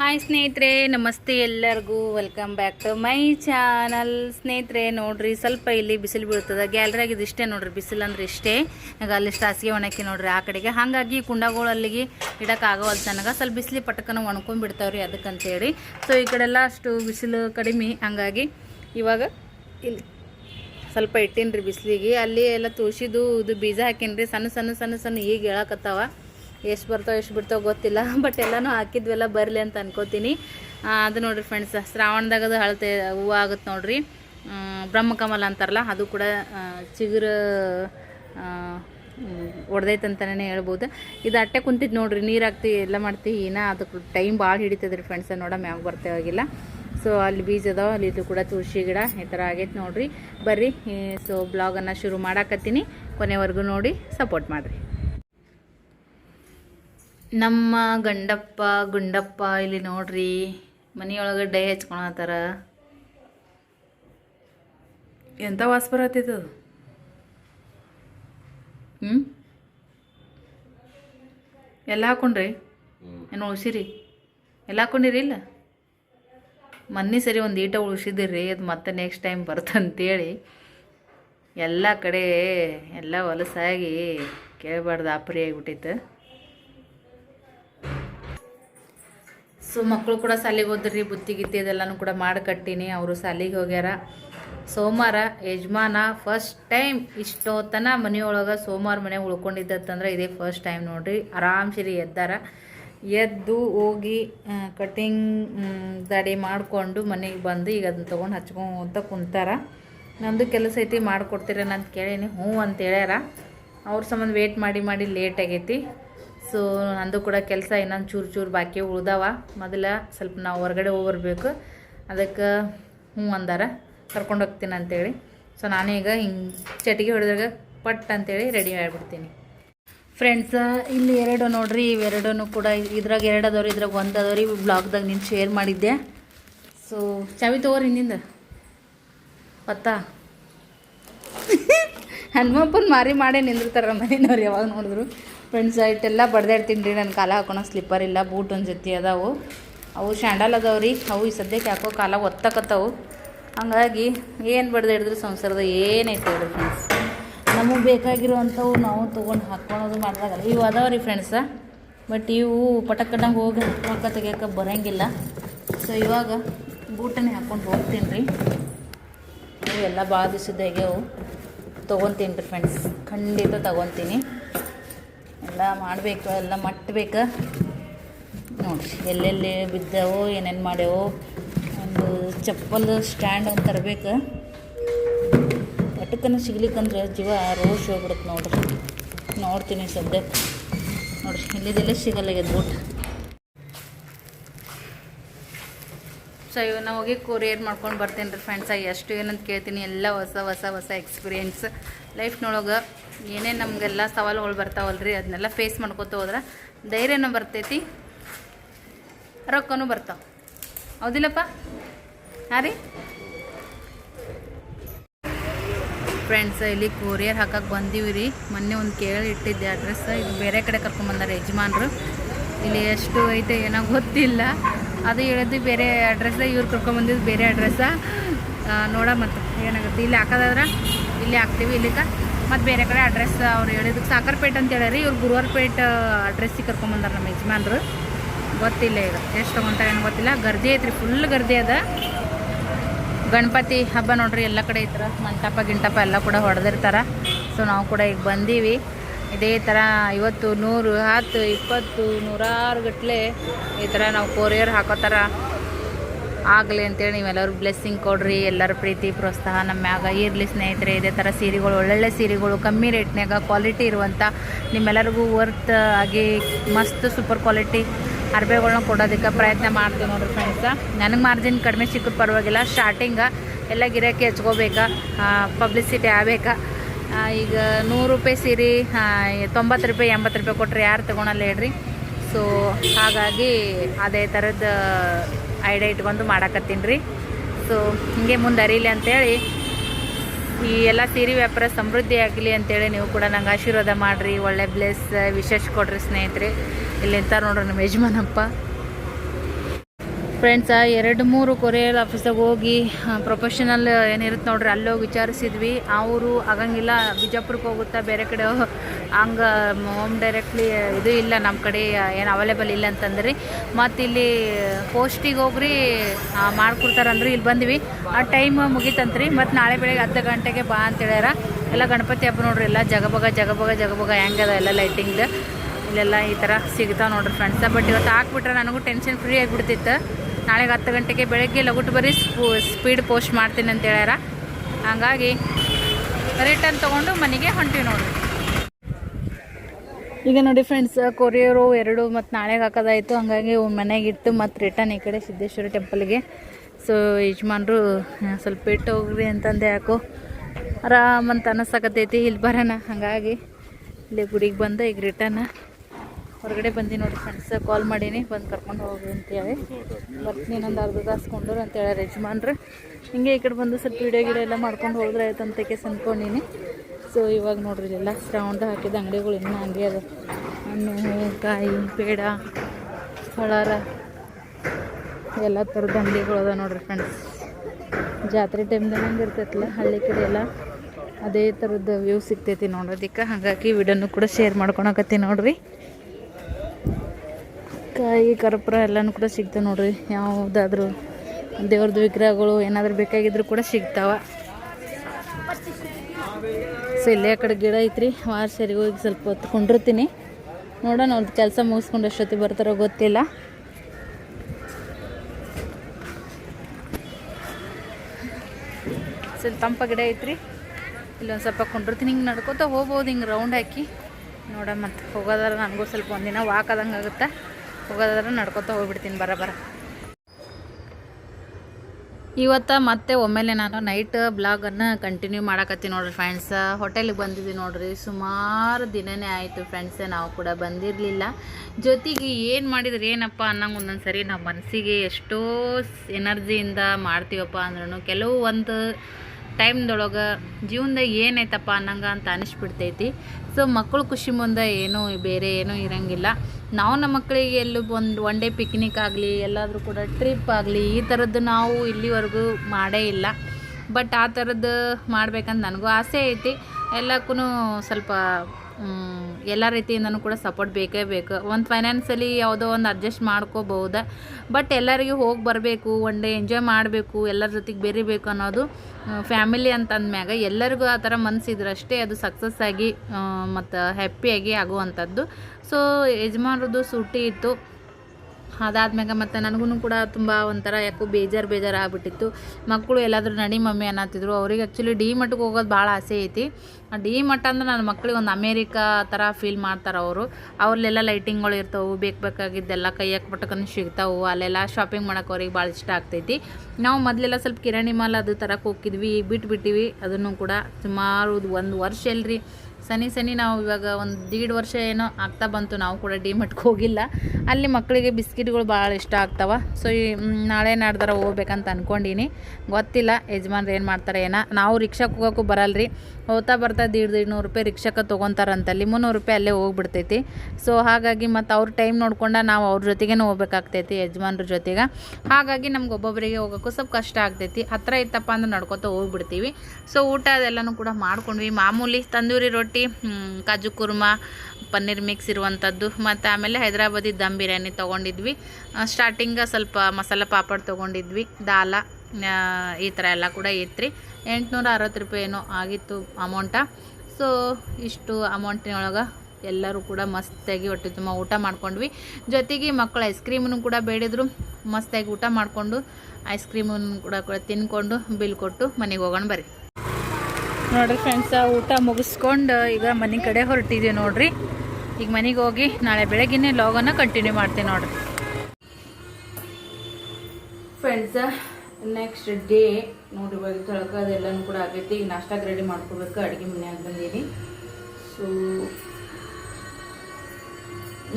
Hi ಸ್ನೇಹಿತರೆ. ನಮಸ್ತೆ ಎಲ್ಲರಿಗೂ. Welcome back to my channel ಸ್ನೇಹಿತರೆ, ನೋಡ್ರಿ, ಸ್ವಲ್ಪ ಇಲ್ಲಿ ಬಿಸಿಲು ಬೀಳ್ತದೆ. ಗ್ಯಾಲರಿಯಾಗಿದ್ದು ಇಷ್ಟೇ ನೋಡ್ರಿ. ಬಿಸಿಲು ಅಂದ್ರೆ ಇಷ್ಟೇ. ಈಗ ಅಲ್ಲಿ ಹಾಸಿಗೆ ಒಣಕಿ ನೋಡ್ರಿ, ಆ ಕಡೆಗೆ. ಹಾಗಾಗಿ ಕುಂಡಗಳು ಅಲ್ಲಿಗೆ ಇಡೋಕ್ಕಾಗವಲ್ದು ನನಗೆ. ಸ್ವಲ್ಪ ಬಿಸಿಲು ಪಟಕನ ಒಣ್ಕೊಂಡ್ಬಿಡ್ತಾವ್ರಿ ಅದಕ್ಕಂತೇಳಿ. ಸೊ ಈ ಕಡೆಲ್ಲ ಅಷ್ಟು ಬಿಸಿಲು ಕಡಿಮೆ. ಹಾಗಾಗಿ ಇವಾಗ ಇಲ್ಲಿ ಸ್ವಲ್ಪ ಇಟ್ಟೀನಿ ರೀ ಬಿಸಿಲಿಗೆ. ಅಲ್ಲಿ ಎಲ್ಲ ತುಳಸಿದು ಇದು ಬೀಜ ಹಾಕೀನಿ ಸಣ್ಣ ಸಣ್ಣ ಸಣ್ಣ ಸಣ್ಣ ಈಗ ಹೇಳಕತ್ತಾವ ಎಷ್ಟು ಬರ್ತಾವೆ ಎಷ್ಟು ಬಿಡ್ತಾವೆ ಗೊತ್ತಿಲ್ಲ ಬಟ್ ಎಲ್ಲನೂ ಹಾಕಿದ್ವೆಲ್ಲ ಬರಲಿ ಅಂತ ಅನ್ಕೋತೀನಿ. ಅದು ನೋಡ್ರಿ ಫ್ರೆಂಡ್ಸ್ ಶ್ರಾವಣದಾಗ ಅದು ಹಳತೆ ಹೂವು ಆಗುತ್ತೆ ನೋಡ್ರಿ. ಬ್ರಹ್ಮಕಮಲ ಅಂತಾರಲ್ಲ, ಅದು ಕೂಡ ಚಿಗುರು ಹೊಡೆದೈತೆ ಅಂತಲೇ ಹೇಳ್ಬೋದು. ಇದು ಅಟ್ಟೆ ಕುಂತಿದ್ದು ನೋಡ್ರಿ, ನೀರು ಹಾಕ್ತಿ, ಎಲ್ಲ ಮಾಡ್ತೀವಿ ಏನ ಅದಕ್ಕೆ ಟೈಮ್ ಭಾಳ ಹಿಡಿತದ್ರಿ ಫ್ರೆಂಡ್ಸ್ ನೋಡೋ ಮ್ಯಾಗ ಬರ್ತೇವಾಗಿಲ್ಲ ಸೊ ಅಲ್ಲಿ ಬೀಜ ಅದಾವ, ಅಲ್ಲಿ ಇದು ಕೂಡ ತುಳಸಿ ಗಿಡ, ಈ ಥರ ಆಗೈತೆ ನೋಡ್ರಿ. ಬರ್ರಿ ಸೊ ಬ್ಲಾಗನ್ನು ಶುರು ಮಾಡಾಕತ್ತೀನಿ. ಕೊನೆವರೆಗೂ ನೋಡಿ ಸಪೋರ್ಟ್ ಮಾಡಿರಿ. ನಮ್ಮ ಗಂಡಪ್ಪ ಗುಂಡಪ್ಪ ಇಲ್ಲಿ ನೋಡ್ರಿ ಮನೆಯೊಳಗೆ ಡೈ ಹಚ್ಕೊಳತ್ತಾರ ಎಂಥ ವಾಸ ಬರತ್ತಿತ್ತು ಅದು ಹ್ಞೂ ಎಲ್ಲ ಹಾಕೊಂಡ್ರಿ? ಏನು ಉಳಿಸಿರಿ? ಎಲ್ಲ ಹಾಕೊಂಡಿರಿ ಇಲ್ಲ? ಮೊನ್ನೆ ಸರಿ ಒಂದು ಈಟ ಉಳಿಸಿದಿರಿ ಅದು ಮತ್ತೆ ನೆಕ್ಸ್ಟ್ ಟೈಮ್ ಬರ್ತಂತೇಳಿ. ಎಲ್ಲ ಕಡೆ ಎಲ್ಲ ಹೊಲಸಾಗಿ ಕೇಳಬಾರ್ದು ಆಪರಿ ಆಗಿಬಿಟ್ಟೈತೆ ಸೊ ಮಕ್ಕಳು ಕೂಡ ಸಾಲಿಗೆ ಹೋದ್ರಿ, ಬುತ್ತಿ ಗಿತ್ತಿ ಇದೆಲ್ಲನೂ ಕೂಡ ಮಾಡಿ ಕಟ್ಟೀನಿ ಅವರು ಸಾಲಿಗೆ ಹೋಗ್ಯಾರ. ಸೋಮವಾರ ಯಜಮಾನ ಫಸ್ಟ್ ಟೈಮ್ ಇಷ್ಟೊತ್ತನ ಮನೆಯೊಳಗೆ ಸೋಮವಾರ ಮನೆ ಉಳ್ಕೊಂಡಿದ್ದಂದ್ರೆ ಇದೇ ಫಸ್ಟ್ ಟೈಮ್ ನೋಡ್ರಿ. ಆರಾಮ್ಸಿರಿ ಎದ್ದಾರ. ಎದ್ದು ಹೋಗಿ ಕಟಿಂಗ್ ದಾಡಿ ಮಾಡಿಕೊಂಡು ಮನೆಗೆ ಬಂದು ಈಗ ಅದನ್ನ ತೊಗೊಂಡು ಹಚ್ಕೊಂತ ಕುಂತಾರ. ನಂದು ಕೆಲಸ ಐತಿ ಮಾಡಿಕೊಡ್ತೀರ ನಾನು ಕೇಳೀನಿ. ಹ್ಞೂ ಅಂತ ಹೇಳ್ಯಾರ. ಅವ್ರ ಸಂಬಂಧ ವೇಟ್ ಮಾಡಿ ಮಾಡಿ ಲೇಟ್ ಆಗೈತಿ. ಸೊ ನಂದು ಕೂಡ ಕೆಲಸ ಇನ್ನೊಂದು ಚೂರು ಚೂರು ಬಾಕಿ ಉಳ್ದಾವ. ಮೊದಲ ಸ್ವಲ್ಪ ನಾವು ಹೊರಗಡೆ ಹೋಗ್ಬರ್ಬೇಕು. ಅದಕ್ಕೆ ಹ್ಞೂ ಅಂದಾರ. ಕರ್ಕೊಂಡು ಹೋಗ್ತೀನಿ ಅಂತೇಳಿ. ಸೊ ನಾನೀಗ ಹಿಂಗೆ ಚಟಿಗೆ ಹೊಡೆದಾಗ ಪಟ್ ಅಂತೇಳಿ ರೆಡಿ ಆಗಿಬಿಡ್ತೀನಿ ಫ್ರೆಂಡ್ಸ ಇಲ್ಲಿ ಎರಡು ನೋಡ್ರಿ ಇವೆರಡೂ ಕೂಡ ಇದ್ರಾಗ ಎರಡು ಅದಾವ್ರಿ, ಇದ್ರಾಗ ಒಂದು ಅದಾವ್ರಿ. ಬ್ಲಾಗ್ದಾಗ ನೀನು ಶೇರ್ ಮಾಡಿದ್ದೆ. ಸೊ ಚಾವಿ ತಗೋರಿ ಹಿಂದಿಂದ. ಪತ್ತಾ ಹನುಮಪ್ಪನ ಮಾರಿ ಮಾಡೇ ನಿಂದಿರ್ತಾರ ಮನೆಯವ್ರು ಯಾವಾಗ ನೋಡಿದ್ರು. ಫ್ರೆಂಡ್ಸ್ ಇಟ್ಟೆಲ್ಲ ಬಡ್ದಾಡ್ತೀನಿ ರೀ. ನನ್ನ ಕಾಲ ಹಾಕೊಳೋ ಸ್ಲಿಪ್ಪರ್ ಇಲ್ಲ ಬೂಟ್ ಒಂದು ಜೊತೆ ಅದಾವು. ಅವು ಸ್ಯಾಂಡಲ್ ಅದಾವೆ ರೀ. ಅವು ಈ ಸದ್ಯಕ್ಕೆ ಯಾಕೋ ಕಾಲ ಒತ್ತಕತ್ತವು. ಹಂಗಾಗಿ ಏನು ಬಡ್ದಾಡಿದ್ರು ಸಂಸಾರದ ಏನೈತೆ ರೀ ಫ್ರೆಂಡ್ಸ್ ನಮಗೆ ಬೇಕಾಗಿರುವಂಥವು ನಾವು ತೊಗೊಂಡು ಹಾಕ್ಕೊಳೋದು ಮಾಡಿದಾಗಲ್ಲ. ಇವು ಅದಾವೆ ರೀ ಫ್ರೆಂಡ್ಸ ಬಟ್ ಇವು ಪಟಕ್ಕನಂಗೆ ಹೋಗಿ ಹಾಕ ತೆಗಿಯೋಕೆ ಬರೋಂಗಿಲ್ಲ. ಸೊ ಇವಾಗ ಬೂಟನ್ನೇ ಹಾಕ್ಕೊಂಡು ಹೋಗ್ತೀನಿ ರೀ. ಇವೆಲ್ಲ ಭಾಳ ದಿವಸದ ಅವು ತೊಗೊತೀನಿ ರೀ ಫ್ರೆಂಡ್ಸ್ ಖಂಡಿತ ತೊಗೊತೀನಿ. ಎಲ್ಲ ಮಾಡಬೇಕು, ಎಲ್ಲ ಮಟ್ಟಬೇಕು ನೋಡಿರಿ, ಎಲ್ಲೆಲ್ಲಿ ಬಿದ್ದಾವೋ, ಏನೇನು ಮಾಡ್ಯಾವೋ, ಒಂದು ಚಪ್ಪಲ್ ಸ್ಟ್ಯಾಂಡ್ ಒಂದು ತರಬೇಕು. ಪಟಕನ ಸಿಗ್ಲಿಕ್ಕಂದ್ರೆ ಜೀವ ರೋಷ್ ಹೋಗ್ಬಿಡುತ್ತೆ ನೋಡ್ರಿ. ನೋಡ್ತೀನಿ ಸದ್ಯಕ್ಕೆ. ನೋಡಿರಿ ಇಲ್ಲಿದೆಲ್ಲ ಸಿಗಲ್ಲ ಈಗ ಸೊ ಇವನ್ನ ಹೋಗಿ ಕೊರಿಯರ್ ಮಾಡ್ಕೊಂಡು ಬರ್ತೀನಿ ರೀ ಫ್ರೆಂಡ್ಸ ಎಷ್ಟು ಏನಂತ ಕೇಳ್ತೀನಿ. ಎಲ್ಲ ಹೊಸ ಹೊಸ ಹೊಸ ಎಕ್ಸ್ಪೀರಿಯೆನ್ಸ್ ಲೈಫ್ನೊಳಗೆ ಏನೇನು ನಮಗೆಲ್ಲ ಸವಾಲುಗಳು ಬರ್ತಾವಲ್ಲ ರೀ ಅದನ್ನೆಲ್ಲ ಫೇಸ್ ಮಾಡ್ಕೊತ ಹೋದ್ರೆ ಧೈರ್ಯನೂ ಬರ್ತೈತಿ, ರೊಕ್ಕನೂ ಬರ್ತಾವೆ. ಹೌದಿಲ್ಲಪ್ಪ? ಹಾಂ ರೀ? ಫ್ರೆಂಡ್ಸ್ ಇಲ್ಲಿ ಕೊರಿಯರ್ ಹಾಕಕ್ಕೆ ಬಂದೀವಿ ರೀ ಮೊನ್ನೆ ಒಂದು ಕೇಳಿ ಇಟ್ಟಿದ್ದೆ ಅಡ್ರೆಸ್ ಇದು ಬೇರೆ ಕಡೆ ಕರ್ಕೊಂಬಂದಾರೆ ಯಜಮಾನ್ರು. ಇಲ್ಲಿ ಎಷ್ಟು ಐತೆ ಏನೋ ಗೊತ್ತಿಲ್ಲ. ಅದು ಹೇಳಿದ್ದು ಬೇರೆ ಅಡ್ರೆಸ್ಸ ಇವ್ರು ಕರ್ಕೊಂಬಂದಿದ್ದು ಬೇರೆ ಅಡ್ರೆಸ್ಸ ನೋಡ ಮತ್ತು ಏನಾಗುತ್ತೆ. ಇಲ್ಲಿ ಹಾಕೋದಾದ್ರೆ ಇಲ್ಲಿ ಹಾಕ್ತೀವಿ ಇಲ್ಲಿಗೆ ಮತ್ತು ಬೇರೆ ಕಡೆ ಅಡ್ರೆಸ್ ಅವ್ರು ಹೇಳಿದಕ್ಕೆ ಸಾಕರ್ಪೇಟೆ ಅಂತ ಹೇಳ್ಯಾರಿ. ಇವ್ರು ಗುರುವಾರಪೇಟೆ ಅಡ್ರೆಸ್ಸಿಗೆ ಕರ್ಕೊಂಬಂದಾರ ನಮ್ಮ ಯಜಮಾನ್ರು. ಗೊತ್ತಿಲ್ಲ ಈಗ. ಎಷ್ಟು ತೊಗೊಂತಾರೆ ಏನು ಗೊತ್ತಿಲ್ಲ. ಗರ್ದಿ ಐತ್ರಿ ಫುಲ್ ಗರ್ದಿ ಅದ. ಗಣಪತಿ ಹಬ್ಬ ನೋಡ್ರಿ, ಎಲ್ಲ ಕಡೆ ಈ ಮಂಟಪ ಗಿಂಟಪ ಎಲ್ಲ ಕೂಡ ಹೊಡೆದಿರ್ತಾರೆ. ಸೊ ನಾವು ಕೂಡ ಈಗ ಬಂದೀವಿ. ಇದೇ ಥರ ಇವತ್ತು ನೂರು, ಹತ್ತು, ಇಪ್ಪತ್ತು, ನೂರಾರು ಗಟ್ಟಲೆ ಈ ಥರ ನಾವು ಕೊರಿಯರ್ ಹಾಕೋ ಥರ ಆಗಲಿ ಅಂತೇಳಿ ನೀವೆಲ್ಲರೂ ಬ್ಲೆಸ್ಸಿಂಗ್ ಕೊಡ್ರಿ, ಎಲ್ಲರ ಪ್ರೀತಿ, ಪ್ರೋತ್ಸಾಹ ನಮ್ಮ ಮ್ಯಾಗ. ಇರಲಿ ಸ್ನೇಹಿತರೆ, ಇದೇ ಥರ ಸೀರೆಗಳು, ಒಳ್ಳೊಳ್ಳೆ ಸೀರೆಗಳು, ಕಮ್ಮಿ ರೇಟ್ನಾಗ ಕ್ವಾಲಿಟಿ ಇರುವಂಥ ನಿಮ್ಮೆಲ್ಲರಿಗೂ ವರ್ತ್ ಆಗಿ ಮಸ್ತ್ ಸೂಪರ್ ಕ್ವಾಲಿಟಿ ಅರ್ಬೆಗಳ್ನ ಕೊಡೋದಕ್ಕೆ ಪ್ರಯತ್ನ ಮಾಡ್ತೀವಿ ನೋಡ್ರಿ ಫ್ರೆಂಡ್ಸ ನನಗೆ ಮಾರ್ಜಿನ್ ಕಡಿಮೆ ಸಿಕ್ಕದ್ ಪರವಾಗಿಲ್ಲ ಸ್ಟಾರ್ಟಿಂಗ ಎಲ್ಲ ಗಿರಾಕಿ ಹಚ್ಕೋಬೇಕಾ ಪಬ್ಲಿಸಿಟಿ ಆಗಬೇಕಾ ಈಗ ನೂರು ರೂಪಾಯಿ ಸೀರೆ ತೊಂಬತ್ತು ರೂಪಾಯಿ, ಎಂಬತ್ತು ರೂಪಾಯಿ ಕೊಟ್ಟರೆ ಯಾರು ತೊಗೊಳಲ್ಲ ಹೇಳ್ರಿ. ಸೊ ಹಾಗಾಗಿ ಅದೇ ಥರದ ಐಡಿಯಾ ಇಟ್ಕೊಂಡು ಮಾಡಾಕತ್ತೀನಿ ರೀ. ಸೊ ಹಿಂಗೆ ಮುಂದೆ ಅರಿಲಿ ಅಂತೇಳಿ, ಈ ಎಲ್ಲ ಸೀರೆ ವ್ಯಾಪಾರ ಸಮೃದ್ಧಿ ಆಗಲಿ ಅಂತೇಳಿ ನೀವು ಕೂಡ ನಂಗೆ ಆಶೀರ್ವಾದ ಮಾಡಿರಿ. ಒಳ್ಳೆ ಬ್ಲೆಸ್ ವಿಶೇಷ ಕೊಡ್ರಿ ಸ್ನೇಹಿತರೆ. ಇಲ್ಲಿಂತ ನೋಡ್ರಿ ನಮ್ಮ ಯಜಮಾನಪ್ಪ. ಫ್ರೆಂಡ್ಸ ಎರಡು ಮೂರು ಕೊರಿಯರ್ ಆಫೀಸಾಗ ಹೋಗಿ ಪ್ರೊಫೆಷನಲ್ ಏನಿರುತ್ತೆ ನೋಡ್ರಿ ಅಲ್ಲೋಗಿ ವಿಚಾರಿಸಿದ್ವಿ. ಅವರು ಆಗಂಗಿಲ್ಲ ಬಿಜಾಪುರಕ್ಕೆ ಹೋಗುತ್ತಾ ಬೇರೆ ಕಡೆ, ಹಂಗೆ ಹೋಮ್ ಡೈರೆಕ್ಟ್ಲಿ ಇದು ಇಲ್ಲ ನಮ್ಮ ಕಡೆ ಏನು ಅವೈಲೇಬಲ್ ಇಲ್ಲ ಅಂತಂದ್ರಿ. ಮತ್ತು ಇಲ್ಲಿ ಪೋಸ್ಟಿಗೆ ಹೋಗ್ರಿ ಮಾಡ್ಕೊಡ್ತಾರಂದ್ರಿ ಇಲ್ಲಿ ಬಂದ್ವಿ. ಆ ಟೈಮ್ ಮುಗೀತಂತ್ರಿ, ಮತ್ತು ನಾಳೆ ಬೆಳಗ್ಗೆ ಹತ್ತು ಗಂಟೆಗೆ ಬಾ ಅಂತ ಹೇಳ್ಯಾರ ಎಲ್ಲ ಗಣಪತಿ ಹಬ್ಬ ನೋಡ್ರಿ, ಎಲ್ಲ ಜಗಬಗ ಜಗಬಗ ಜಗಬಗ ಹೆಂಗದ ಎಲ್ಲ ಲೈಟಿಂಗ್ದು ಇಲ್ಲೆಲ್ಲ ಈ ಥರ ಸಿಗ್ತಾವೆ ನೋಡ್ರಿ ಫ್ರೆಂಡ್ಸ ಬಟ್ ಇವತ್ತು ಹಾಕ್ಬಿಟ್ರೆ ನನಗೂ ಟೆನ್ಷನ್ ಫ್ರೀ ಆಗಿಬಿಡ್ತಿತ್ತು. ನಾಳೆಗೆ ಹತ್ತು ಗಂಟೆಗೆ ಬೆಳಗ್ಗೆ ಲಗುಟ್ ಬರೀ ಸ್ಪೀಡ್ ಪೋಸ್ಟ್ ಮಾಡ್ತೀನಿ ಅಂತ ಹೇಳ್ಯಾರ. ಹಾಗಾಗಿ ರಿಟರ್ನ್ ತೊಗೊಂಡು ಮನೆಗೆ ಹೊಂಟಿವಿ ನೋಡ್ರಿ. ಈಗ ನೋಡಿ ಫ್ರೆಂಡ್ಸ್ ಕೊರಿಯರು ಎರಡು ಮತ್ತು ನಾಳೆಗೆ ಹಾಕೋದಾಯಿತು. ಹಂಗಾಗಿ ಮನೆಗೆ ಇಟ್ಟು ಮತ್ತು ರಿಟರ್ನ್ ಈ ಕಡೆ ಸಿದ್ದೇಶ್ವರ ಟೆಂಪಲ್ಗೆ ಸೊ ಯಜಮಾನ್ರು ಸ್ವಲ್ಪ ಇಟ್ಟು ಹೋಗ್ರಿ ಅಂತಂದೆ ಯಾಕೋ. ಆರಾಮಂತ ಅನಿಸಕತ್ತೈತಿ ಇಲ್ಲಿ ಬರೋಣ. ಹಾಗಾಗಿ ಇಲ್ಲಿ ಗುಡಿಗೆ ಬಂದು, ಈಗ ರಿಟರ್ನ್ ಹೊರಗಡೆ ಬಂದು ನೋಡಿ ಫ್ರೆಂಡ್ಸ್ ಕಾಲ್ ಮಾಡೀನಿ, ಬಂದು ಕರ್ಕೊಂಡು ಹೋಗಿ ಅಂತೇಳಿ. ಬರ್ತೀನಿ ಒಂದು ಅರ್ಧ ತಾಸು ಕೊಂಡರು ಅಂತ ಹೇಳಿ ಯಜಮಾನ್ರು. ಹಿಂಗೆ ಈ ಕಡೆ ಬಂದು ಸ್ವಲ್ಪ ವಿಡಿಯೋ ಗಿಡ ಎಲ್ಲ ಮಾಡ್ಕೊಂಡು ಹೋದ್ರೆ ಆಯ್ತು ಅಂತ ಕೇಸ್ ಅಂದ್ಕೊಂಡೀನಿ ಸೊ ಇವಾಗ ನೋಡ್ರಿ ಎಲ್ಲ ರೌಂಡ್ ಹಾಕಿದ ಅಂಗಡಿಗಳು ಇನ್ನೂ ಹಂಗೆ ಅದು. ಹಣ್ಣು, ಕಾಯಿ, ಪೇಡ ಹೊಳಾರ ಎಲ್ಲ ಥರದ ಅಂಗಡಿಗಳು ಅದ ನೋಡ್ರಿ ಫ್ರೆಂಡ್ಸ್ ಜಾತ್ರೆ ಟೈಮ್ದಾಗ ಹಂಗೆ ಇರ್ತೈತಲ್ಲ, ಹಳ್ಳಿ ಕಡೆ ಎಲ್ಲ ಅದೇ ಥರದ ವ್ಯೂ ಸಿಗ್ತೈತಿ ನೋಡೋದಕ್ಕೆ ಹಾಗಾಗಿ ವಿಡಿಯೋನು ಕೂಡ ಶೇರ್ ಮಾಡ್ಕೊಳಕತ್ತೀನಿ ನೋಡ್ರಿ. ಕಾಯಿ ಕರ್ಪೂರ ಎಲ್ಲನೂ ಕೂಡ ಸಿಗ್ತಾವೆ ನೋಡ್ರಿ. ಯಾವುದಾದ್ರೂ ದೇವ್ರದ್ದು ವಿಗ್ರಹಗಳು ಏನಾದರೂ ಬೇಕಾಗಿದ್ರು ಕೂಡ ಸಿಗ್ತಾವ. ಸೊ ಇಲ್ಲೇ ಆ ಕಡೆ ಗಿಡ ಐತ್ರಿ. ವಾರ ಸರಿಗೆ ಹೋಗಿ ಸ್ವಲ್ಪ ಹೊತ್ಕೊಂಡಿರ್ತೀನಿ ನೋಡೋಣ ಅವ್ರದ್ದು ಕೆಲಸ ಮುಗಿಸ್ಕೊಂಡು ಎಷ್ಟೊತ್ತಿಗೆ ಬರ್ತಾರೋ ಗೊತ್ತಿಲ್ಲ. ಸ್ವಲ್ಪ ತಂಪ ಗಿಡ ಐತ್ರಿ. ಇಲ್ಲೊಂದು ಸ್ವಲ್ಪ ಕೊಂಡಿರ್ತೀನಿ. ಹಿಂಗೆ ನಡ್ಕೋತ ಹೋಗ್ಬೋದು, ಹಿಂಗೆ ರೌಂಡ್ ಹಾಕಿ. ನೋಡ ಮತ್ತು ಹೋಗೋದಾರ ನನಗೂ ಸ್ವಲ್ಪ ಒಂದಿನ ವಾಕ್ ಆದಂಗೆ ಆಗುತ್ತೆ? ಹೋಗೋದಾದ್ರೆ ನಡ್ಕೊತ ಹೋಗ್ಬಿಡ್ತೀನಿ, ಬರ ಬರ. ಇವತ್ತು ಮತ್ತೆ ಒಮ್ಮೆಲೆ ನಾನು ನೈಟ್ ಬ್ಲಾಗನ್ನು ಕಂಟಿನ್ಯೂ ಮಾಡಕತ್ತೀನಿ ನೋಡ್ರಿ ಫ್ರೆಂಡ್ಸ್ ಹೋಟೆಲಿಗೆ ಬಂದಿದ್ವಿ ನೋಡ್ರಿ, ಸುಮಾರು ದಿನನೇ ಆಯಿತು ಫ್ರೆಂಡ್ಸ್ ನಾವು ಕೂಡ ಬಂದಿರಲಿಲ್ಲ. ಜೊತೆಗೆ ಏನು ಮಾಡಿದ್ರೆ, ಏನಪ್ಪ ಅನ್ನಂಗೆ ಒಂದೊಂದು ಸರಿ ನಾವು ಮನಸ್ಸಿಗೆ ಎಷ್ಟೋ ಎನರ್ಜಿಯಿಂದ ಮಾಡ್ತೀವಪ್ಪ ಅಂದ್ರೂ ಕೆಲವು ಒಂದು ಟೈಮ್ದೊಳಗೆ ಜೀವನದಾಗ ಏನೈತಪ್ಪ ಅನ್ನಂಗೆ ಅಂತ ಅನಿಸ್ಬಿಡ್ತೈತಿ. ಸೊ ಮಕ್ಕಳು ಖುಷಿ ಮುಂದೆ ಏನೂ ಬೇರೆ ಏನೂ ಇರಂಗಿಲ್ಲ. ನಾವು ನಮ್ಮ ಮಕ್ಕಳಿಗೆ ಎಲ್ಲೂ ಒಂದು ಒನ್ ಡೇ ಪಿಕ್ನಿಕ್ ಆಗಲಿ, ಎಲ್ಲಾದರೂ ಕೂಡ ಟ್ರಿಪ್ ಆಗಲಿ, ಈ ಥರದ್ದು ನಾವು ಇಲ್ಲಿವರೆಗೂ ಮಾಡೇ ಇಲ್ಲ. ಬಟ್ ಆ ಥರದ್ದು ಮಾಡ್ಬೇಕಂತ ನನಗೂ ಆಸೆ ಐತಿ. ಎಲ್ಲಕ್ಕೂ ಸ್ವಲ್ಪ ಎಲ್ಲ ರೀತಿಯಿಂದನೂ ಕೂಡ ಸಪೋರ್ಟ್ ಬೇಕೇ ಬೇಕು. ಒಂದು ಫೈನಾನ್ಸಲಿ ಯಾವುದೋ ಒಂದು ಅಡ್ಜಸ್ಟ್ ಮಾಡ್ಕೋಬಹುದು. ಬಟ್ ಎಲ್ಲರಿಗೂ ಹೋಗಿ ಬರಬೇಕು ಒನ್ ಡೇ ಎಂಜಾಯ್ ಮಾಡಬೇಕು, ಎಲ್ಲರ ಜೊತೆಗೆ ಬೆರಿಬೇಕು ಅನ್ನೋದು ಫ್ಯಾಮಿಲಿ ಅಂತ ಅಂದಮ್ಯಾಗ ಎಲ್ಲರಿಗೂ ಆ ಥರ ಮನಸ್ಸಿದ್ರಷ್ಟೇ ಅದು ಸಕ್ಸಸ್ ಆಗಿ ಮತ್ತು ಹ್ಯಾಪಿಯಾಗಿ ಆಗುವಂಥದ್ದು. ಸೊ ಯಜಮಾನ್ರದ್ದು ಸೂಟಿ ಇತ್ತು. ಅದಾದ್ಮ್ಯಾಗ ಮತ್ತು ನನಗೂ ಕೂಡ ತುಂಬ ಒಂಥರ ಯಾಕೋ ಬೇಜಾರು ಬೇಜಾರು ಆಗ್ಬಿಟ್ಟಿತ್ತು. ಮಕ್ಕಳು ಎಲ್ಲಾದರೂ ನಡಿ ಮಮ್ಮಿ ಅನ್ನತ್ತಿದ್ರು. ಅವ್ರಿಗೆ ಆ್ಯಕ್ಚುಲಿ ಡಿ ಮಟ್ಟಕ್ಕೆ ಹೋಗೋದು ಭಾಳ ಆಸೆ ಐತಿ. ಆ ಡಿ ಮಟ್ಟ ಅಂದ್ರೆ ನನ್ನ ಮಕ್ಳಿಗೆ ಒಂದು ಅಮೇರಿಕಾ ಥರ ಫೀಲ್ ಮಾಡ್ತಾರೆ ಅವರು. ಅವ್ರಲ್ಲೆಲ್ಲ ಲೈಟಿಂಗ್ಗಳು ಇರ್ತವೆ, ಬೇಕು ಬೇಕಾಗಿದ್ದೆಲ್ಲ ಕೈಯಕ್ಕೆ ಪಟಕನ ಸಿಗ್ತಾವೆ. ಅಲ್ಲೆಲ್ಲ ಶಾಪಿಂಗ್ ಮಾಡೋಕೆ ಅವ್ರಿಗೆ ಭಾಳ ಇಷ್ಟ ಆಗ್ತೈತಿ. ನಾವು ಮೊದಲೆಲ್ಲ ಸ್ವಲ್ಪ ಕಿರಾಣಿ ಮಾಲ್ ಅದು ತರಕ್ಕೆ ಹೋಗಿದ್ವಿ ಈಗ ಬಿಟ್ಬಿಟ್ಟಿವಿ. ಅದನ್ನು ಕೂಡ ಸುಮಾರು ಒಂದು ವರ್ಷ ಅಲ್ರಿ. ಸನಿ ಸನಿ ನಾವು ಇವಾಗ ಒಂದು ದೀಡ್ ವರ್ಷ ಏನೋ ಆಗ್ತಾ ಬಂತು, ನಾವು ಕೂಡ ಡಿ ಮಟ್ಗೆ ಹೋಗಿಲ್ಲ. ಅಲ್ಲಿ ಮಕ್ಕಳಿಗೆ ಬಿಸ್ಕಿಟ್ಗಳು ಭಾಳ ಇಷ್ಟ ಆಗ್ತಾವ. ಸೊ ಈ ನಾಳೆ ನಾಡ್ದಾರ ಹೋಗ್ಬೇಕಂತ ಅಂದ್ಕೊಂಡೀನಿ ಗೊತ್ತಿಲ್ಲ, ಯಜಮಾನ್ರು ಏನು ಮಾಡ್ತಾರೆ ಏನೋ. ನಾವು ರಿಕ್ಷಾಕ್ಕೆ ಹೋಗೋಕ್ಕೂ ಬರಲ್ರಿ. ಹೋಗ್ತಾ ಬರ್ತಾ ದೀಡ್ ದೀಡ್ ನೂರು ರೂಪಾಯಿ ರಿಕ್ಷಾಕ್ಕೆ ತೊಗೊತಾರಂತಲ್ಲಿ ಮುನ್ನೂರು ರೂಪಾಯಿ ಅಲ್ಲೇ ಹೋಗ್ಬಿಡ್ತೈತಿ. ಸೊ ಹಾಗಾಗಿ ಮತ್ತು ಅವ್ರ ಟೈಮ್ ನೋಡ್ಕೊಂಡು ನಾವು ಅವ್ರ ಜೊತೆಗೆ ಹೋಗ್ಬೇಕಾಗ್ತೈತಿ ಯಜಮಾನ್ರ ಜೊತೆಗೆ. ಹಾಗಾಗಿ ನಮ್ಗೆ ಒಬ್ಬೊಬ್ಬರಿಗೆ ಹೋಗೋಕ್ಕೂ ಸ್ವಲ್ಪ ಕಷ್ಟ ಆಗ್ತೈತಿ. ಹತ್ತಿರ ಇತ್ತಪ್ಪ ಅಂದ್ರೆ ನಡ್ಕೊತಾ ಹೋಗ್ಬಿಡ್ತೀವಿ. ಸೊ ಊಟ ಅದೆಲ್ಲನೂ ಕೂಡ ಮಾಡ್ಕೊಂಡ್ವಿ. ಮಾಮೂಲಿ ತಂದೂರಿ ರೊಟ್ಟಿ ಕಾಜು ಕುರ್ಮಾ, ಪನ್ನೀರ್ ಮಿಕ್ಸ್ ಇರುವಂಥದ್ದು ಮತ್ತು ಆಮೇಲೆ ಹೈದರಾಬಾದಿ ದಮ್ ಬಿರಿಯಾನಿ ತೊಗೊಂಡಿದ್ವಿ. ಸ್ಟಾರ್ಟಿಂಗ ಸ್ವಲ್ಪ ಮಸಾಲೆ ಪಾಪಡ್ ತೊಗೊಂಡಿದ್ವಿ. ದಾಲ ಈ ಥರ ಎಲ್ಲ ಕೂಡ ಇತ್ತು ಎಂಟುನೂರ ಅರವತ್ತು ರೂಪಾಯಿ ಏನೋ ಆಗಿತ್ತು ಅಮೌಂಟ ಸೊ ಇಷ್ಟು ಅಮೌಂಟಿನೊಳಗೆ ಎಲ್ಲರೂ ಕೂಡ ಮಸ್ತಾಗಿ ಹೊಟ್ಟೆ ತುಂಬ ಊಟ ಮಾಡ್ಕೊಂಡ್ವಿ. ಜೊತೆಗೆ ಮಕ್ಕಳು ಐಸ್ ಕ್ರೀಮನ್ನು ಕೂಡ ಬೇಡಿದ್ರು. ಮಸ್ತಾಗಿ ಊಟ ಮಾಡಿಕೊಂಡು ಐಸ್ ಕ್ರೀಮನ್ನು ಕೂಡ ಕೂಡ ತಿನ್ಕೊಂಡು ಬಿಲ್ ಕೊಟ್ಟು ಮನೆಗೆ ಹೋಗೋಣ ಬರ್ರಿ. ನೋಡ್ರಿ ಫ್ರೆಂಡ್ಸ ಊಟ ಮುಗಿಸ್ಕೊಂಡು ಈಗ ಮನೆ ಕಡೆ ಹೊರಟಿದ್ವಿ ನೋಡಿರಿ. ಈಗ ಮನೆಗೆ ಹೋಗಿ ನಾಳೆ ಬೆಳಗ್ಗೆನೇ ಲಾಗನ್ನು ಕಂಟಿನ್ಯೂ ಮಾಡ್ತೀನಿ ನೋಡ್ರಿ. ಫ್ರೆಂಡ್ಸ ನೆಕ್ಸ್ಟ್ ಡೇ ನೋಡಿ ಬಗ್ಗೆ ತೊಳಕ ಅದೆಲ್ಲನೂ ಕೂಡ ಆಗೈತಿ. ಈಗ ನಾಷ್ಟಾಗ ರೆಡಿ ಮಾಡ್ಕೋಬೇಕು. ಅಡುಗೆ ಮನೆಯಾಗ ಬಂದೀನಿ. ಸೊ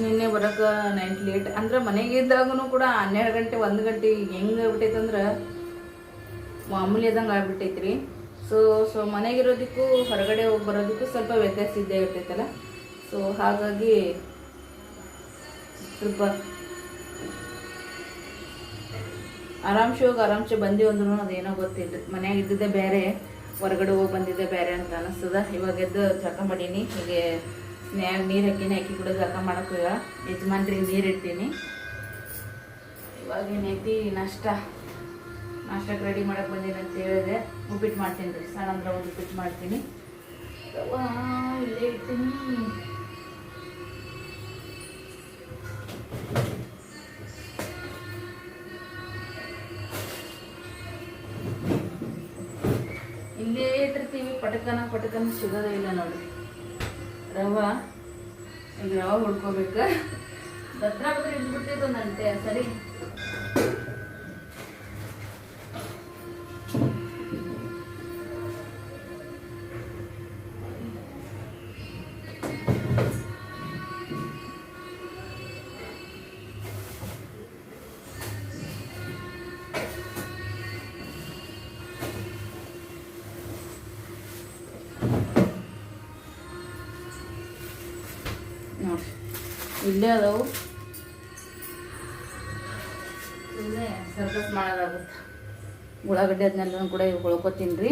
ನಿನ್ನೆ ಬರೋಕೆ ನೈಟ್ ಲೇಟ್ ಅಂದ್ರೆ ಮನೆಗೆ ಇದ್ದಾಗೂ ಕೂಡ ಹನ್ನೆರಡು ಗಂಟೆ, ಒಂದು ಗಂಟೆ ಹೆಂಗೆ ಆಗ್ಬಿಟ್ಟೈತಂದ್ರೆ ಮಾಮೂಲಿ ಆದಂಗೆ ಆಗ್ಬಿಟ್ಟೈತ್ರಿ ಸೊ ಸೊ ಮನೆಗಿರೋದಕ್ಕೂ ಹೊರಗಡೆ ಹೋಗಿ ಬರೋದಕ್ಕೂ ಸ್ವಲ್ಪ ವ್ಯತ್ಯಾಸ ಇದ್ದೇ ಇರ್ತೈತಲ್ಲ. ಸೊ ಹಾಗಾಗಿ ಸ್ವಲ್ಪ ಆರಾಮ್ಸೆ ಹೋಗಿ ಆರಾಮ್ಸೆ ಬಂದೀವಿ ಅಂದ್ರು ಅದೇನೋ ಗೊತ್ತಿಲ್ಲ ಮನ್ಯಾಗ ಇದ್ದಿದ್ದೆ ಬೇರೆ ಹೊರಗಡೆ ಹೋಗಿ ಬಂದಿದ್ದೆ ಬೇರೆ ಅಂತ ಅನಿಸ್ತದ. ಇವಾಗ ಎದ್ದು ಜಳಕ ಮಾಡೀನಿ. ಹೀಗೆ ನ್ಯಾಗ ನೀರು ಹಾಕಿನಿ ಹಾಕಿ ಕೂಡ ಜಳಕ ಮಾಡಕ್ಕೆ ಈಗ ಯಜಮಾನ್ರಿಗೆ ನೀರು ಇಡ್ತೀನಿ. ಇವಾಗ ಏನೈತಿ? ನಾಷ್ಟ. ನಾಷ್ಟಕ್ಕೆ ರೆಡಿ ಮಾಡಕ್ಕೆ ಬಂದೀನಿ ಅಂತ ಹೇಳಿದೆ. ಉಪ್ಪಿಟ್ಟು ಮಾಡ್ತೀನಿ ರೀ. ಸಣ್ಣ ಅಂದ್ರೆ ಒಂದು ಉಪ್ಪಿಟ್ಟು ಮಾಡ್ತೀನಿ. ಇಲ್ಲೇ ಇಡ್ತೀನಿ ಇಲ್ಲೇ ಇಟ್ಟಿರ್ತೀವಿ. ಪಟಕನ ಪಟಕನ ಸಿಗೋದೇ ಇಲ್ಲ ನೋಡಿ. ರವ ಈಗ ರವ ಹುಡ್ಕೋಬೇಕು ಭದ್ರ ಬದ್ರೆ ಇಟ್ಬಿಟ್ಟಿದ್ದು ನಂತೆ ಸರಿ? ಇಲ್ಲೇ ಅದಾವು ಇಲ್ಲೇ ಸರ್ಕಸ್ ಮಾಡೋದಾಗುತ್ತೆ. ಉಳ್ಳಾಗಡ್ಡೆ ಅದನ್ನೆಲ್ಲ ಕೂಡ ಇವು ರೀ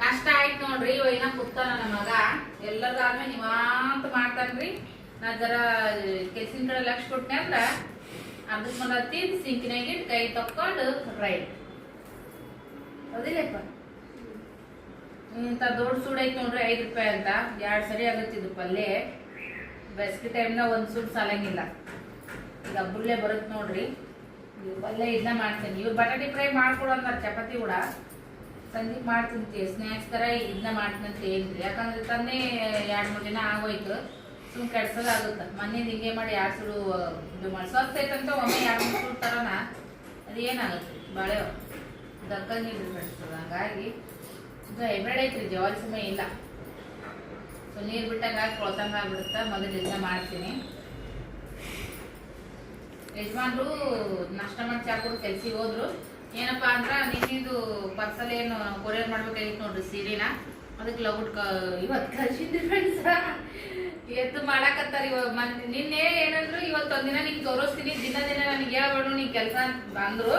ನಾಷ್ಟ ಆಯ್ತು ನೋಡ್ರಿ ಇವಾಗ ಇನ್ನ ಕೂತಾನ ನನ್ನ ಮಗ. ಎಲ್ಲರದಾದ್ಮೇಲೆ ನಿವಾಂತ ಮಾಡ್ತಾನ್ರಿ. ನಾ ಜರ ಕೆಸಿನ ಕಡೆ ಲಕ್ಷ ಕೊಟ್ಟೆ ಅಂದ್ರ ಅರ್ಧ ಮನ ತಿಂದು ಸಿಂಕಿನಾಗಿಟ್ಟು ಕೈ ತಕ್ಕೊಂಡು ರೈಟ್. ಹೌದಿಲ್ಲಪ್ಪ? ಇಂಥ ದೊಡ್ಡ ಸೂಡ್ ಐತೆ ನೋಡ್ರಿ ಐದು ರೂಪಾಯಿ ಅಂತ. ಎರಡು ಸರಿ ಆಗತ್ತಿದ್ದು ಪಲ್ಯ. ಬೇಸಿಗೆ ಟೈಮ್ನಾಗ ಒಂದು ಸೂಡ್ ಸಾಲಂಗಿಲ್ಲ. ಈಗ ಬುಲ್ಲೆ ಬರುತ್ತೆ ನೋಡ್ರಿ. ಇವ್ ಪಲ್ಯ ಇದನ್ನ ಮಾಡ್ತೀನಿ. ಇವ್ರು ಬಟಾಟಿ ಫ್ರೈ ಮಾಡ್ಕೊಡು ಅಂತಾರೆ ಚಪಾತಿ ಕೂಡ. ಸಂಜೆಗೆ ಮಾಡ್ತೀನಿ ಸ್ನ್ಯಾಕ್ಸ್ ಥರ ಇದನ್ನ ಮಾಡ್ತೀನಿ ಅಂತ ಹೇಳಿದ್ರಿ. ಯಾಕಂದ್ರೆ ತಂದೆ ಎರಡು ಮೂರು ದಿನ ಆಗೋಯ್ತು. ಸುಮ್ ಕೆಡ್ಸೋದಾಗುತ್ತೆ ಮೊನ್ನೆ ಹಿಂಗೆ ಮಾಡಿ ಎರಡು ಸುಡು, ಇದು ಮಾಡಿ, ಸ್ವಸ್ಥ ಐತಂತ ಒಮ್ಮೆ ಎರಡು ಮೂರು ಸುಡು ತರೋಣ ಅದು ಬಾಳೆ ದಕ್ಕಂಗಿಲ್ಲ ಬೆಳೆಸ್ತದೆ ಹಂಗಾಗಿ ಇದು ಹೈಬ್ರಿಡ್ ಐತ್ರಿ ಜವಾರಿ ಸಮಯ ಇಲ್ಲ. ಸೊ ನೀರು ಬಿಟ್ಟಾಗ ಕೊಳ್ತಂಗ ಆಗ್ಬಿಡುತ್ತೆ, ಮೊದಲು ಇದನ್ನ ಮಾಡ್ತೀನಿ. ಯಜಮಾನ್ರು ನಾಷ್ಟ ಮಾಡಿ ಚಾ ಕೊಡು ಕೆಲ್ಸಿಗೆ ಹೋದ್ರು. ಏನಪ್ಪಾ ಅಂದ್ರೆ ನಿನ್ನಿದು ಪರ್ಸಲ್ ಏನು ಕೊರಿಯರ್ ಮಾಡ್ಬೇಕಾಗಿತ್ತು ನೋಡ್ರಿ ಸೀರೆನ. ಅದಕ್ಕೆ ಲಗುಟ್ ಇವತ್ತು ಕಳ್ಸಿದ್ದೆ ಫ್ರೆಂಡ್ಸ್ ಎದ್ದು ಮಾಡಾಕತ್ತಾರ ಇವಾಗ ನಿನ್ನೆ ಏನಂದ್ರು ಇವತ್ತು ಒಂದಿನ ನಿಂಗೆ ತೋರಿಸ್ತೀನಿ, ದಿನ ದಿನ ನನಗೆ ಹೇಳ್ಬೇಡು ನೀ ಕೆಲಸ ಬಂದ್ರು.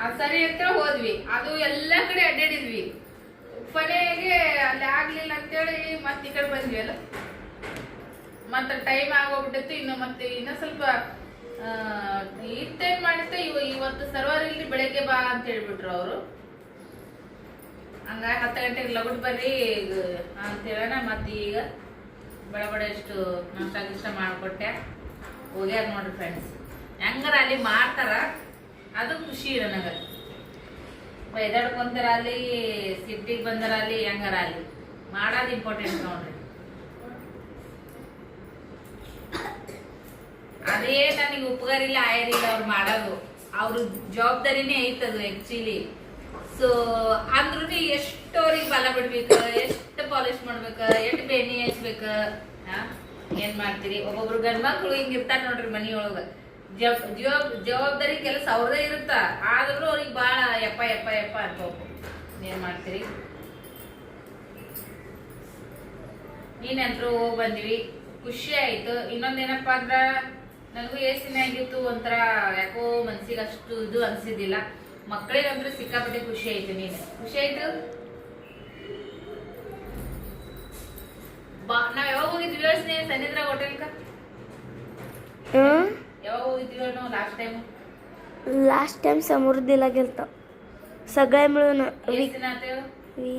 ಆ ಸರಿ ಅಂತ ಹೋದ್ವಿ. ಅದು ಎಲ್ಲ ಕಡೆ ಅಡ್ಡಾಡಿದ್ವಿ ಕೊನೆಗೆ ಅಲ್ಲಿ ಆಗ್ಲಿಲ್ಲ ಅಂತೇಳಿ ಮತ್ತೆ ಈ ಕಡೆ ಬಂದ್ವಿ ಅಲ್ಲ? ಮತ್ತೆ ಟೈಮ್ ಆಗೋಗ್ಬಿಟ್ಟಿತ್ತು, ಇನ್ನು ಮತ್ತೆ ಇನ್ನ ಸ್ವಲ್ಪ ಇತ್ತೇನ್ ಮಾಡಿದ್ದೆ, ಇವ ಇವತ್ತು ಸರ್ವರ್ ಇಲ್ಲಿ ಬೆಳಗ್ಗೆ ಬಾ ಅಂತ ಹೇಳ್ಬಿಟ್ರು ಅವರು. ಹಂಗಾಗಿ ಹತ್ತು ಗಂಟೆಗೆ ಲಗುಟ್ ಬರ್ರಿ ಅಂತ ಹೇಳೋಣ, ಮತ್ತೆ ಈಗ ಬಡಬಡ ಬಡ ಎಷ್ಟು ನಾಷ್ಟ ಗಿಷ್ಟ ಮಾಡಿಕೊಟ್ಟೆ. ಹೋಗ್ಯಾರ ನೋಡ್ರಿ ಫ್ರೆಂಡ್ಸ್ ಹೆಂಗಾರ ಅಲ್ಲಿ ಮಾಡ್ತಾರ? ಅದು ಖುಷಿ ನನಗೆ ಬೈದಾಡ್ಕೊಂತಾರ ಅಲ್ಲಿ ಸಿಟ್ಟಿಗೆ ಬಂದಾರ ಅಲ್ಲಿ ಹೆಂಗಾರ ಅಲ್ಲಿ ಮಾಡೋದು ಇಂಪಾರ್ಟೆಂಟ್ ನೋಡ್ರಿ. ಅದೇ ನನಗೆ ಉಪಕಾರಿಲ್ಲ ಆಯರಿಲ್ಲ ಅವ್ರು ಮಾಡೋದು. ಅವ್ರ ಜವಾಬ್ದಾರಿನೇ ಐತದು ಆಕ್ಚುಲಿ ಸೊ ಅಂದ್ರೂ ಎಷ್ಟು ಅವ್ರಿಗೆ ಬಲ ಬಿಡ್ಬೇಕು, ಎಷ್ಟು ಪಾಲಿಶ್ ಮಾಡ್ಬೇಕ, ಎಷ್ಟು ಬೆಣ್ಣೆ ಹಚ್ಬೇಕ ಏನ್ ಮಾಡ್ತೀರಿ? ಒಬ್ಬೊಬ್ರು ಗಂಡ್ ಮಕ್ಳು ಇರ್ತಾರ ನೋಡ್ರಿ ಮನಿಯೊಳಗ. ಜವಾಬ್ದಾರಿ ಕೆಲಸ ಅವ್ರದೇ ಇರುತ್ತ. ಆದ್ರೂ ಅವ್ರಿಗೆ ಬಾಳ ಯಪ್ಪ ಯಪ್ಪ ಯಪ್ಪ ಅನ್ಕೋಬೇಕು. ಏನ್ ಮಾಡ್ತೀರಿ? ನೀನಂತರೂ ಹೋಗಿ ಬಂದ್ವಿ. ಖುಷಿ ಆಯ್ತು. ಇನ್ನೊಂದೇನಪ್ಪ ಅಂದ್ರ, ನನಗೂ ಏಸಿನ ಆಗಿತ್ತು ಒಂಥರ ಯಾಕೋ ಮನ್ಸಿಗೆ ಅಷ್ಟು ಇದು ಅನ್ಸಿದ್ದಿಲ್ಲ. ಮಕ್ಕಳಿಗಂದ್ರೆ ಸಿಕ್ಕಾಪಟ್ಟೆ ಖುಷಿ ಆಯ್ತು ನೀನು. ಖುಷಿ ಆಯ್ತು? ಬಾ, ನಾವ್ ಯಾವಾಗ ಹೋಗಿದ್ವಿ ಯೋಚನೆ ಸನ್ನಿದ್ರ ಹೋಟೆಲ್ಕ? ಯಾವಾಗ ಹೋಗಿದ್ವಿ ನಾವು ಲಾಸ್ಟ್ ಟೈಮ್ लास्ट टाइम समृद्धीला गेलतो सगळे मिळून वी ಎಷ್ಟು ದಿನ ಆತೇವ್ वी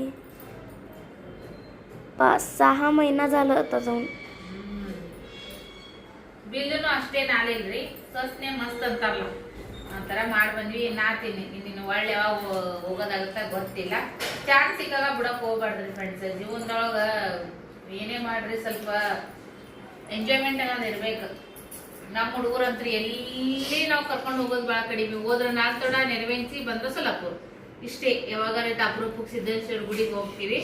पाच सहा महिना झालं होता जाऊन ಬಿಲ್ಲುನು ಅಷ್ಟೇನ್ ಆಲಿಲ್ರಿ ಸಸ್ನೆ ಮಸ್ತ್ ಅಂತಾರಲ್ಲ ಆ ಥರ ಮಾಡಿ ಬಂದ್ವಿ ನಾತೀನಿ ಇನ್ನು ಒಳ್ಳೆ ಯಾವಾಗ ಹೋಗೋದಾಗುತ್ತ ಗೊತ್ತಿಲ್ಲ ಚಾಟ್ ಸಿಕ್ಕಾಗ ಬಿಡಕ್ ಹೋಗ್ಬಾರ್ದ್ರಿ ಫ್ರೆಂಡ್ಸ್ ಜೀವನದೊಳಗ ಏನೇ ಮಾಡ್ರಿ ಸ್ವಲ್ಪ ಎಂಜಾಯ್ಮೆಂಟ್ ಅನ್ನೋದು ಇರ್ಬೇಕು ನಮ್ಮ ಹುಡುಗರಂತ್ರ ಎಲ್ಲಿ ನಾವು ಕರ್ಕೊಂಡು ಹೋಗೋದು ಭಾಳ ಕಡಿಮೆ ಹೋದ್ರೆ ನಾಲ್ಕು ತೊಡ ನೆರವೇರಿಸಿ ಬಂದ್ರೆ ಸೊಲ್ಲಾಪುರ. ಇಷ್ಟೇ ಯಾವಾಗಾರ ಅಪರೂಪಕ್ಕೆ ಸಿದ್ದೇಶ್ವರ ಗುಡಿಗೆ ಹೋಗ್ತೀವಿ.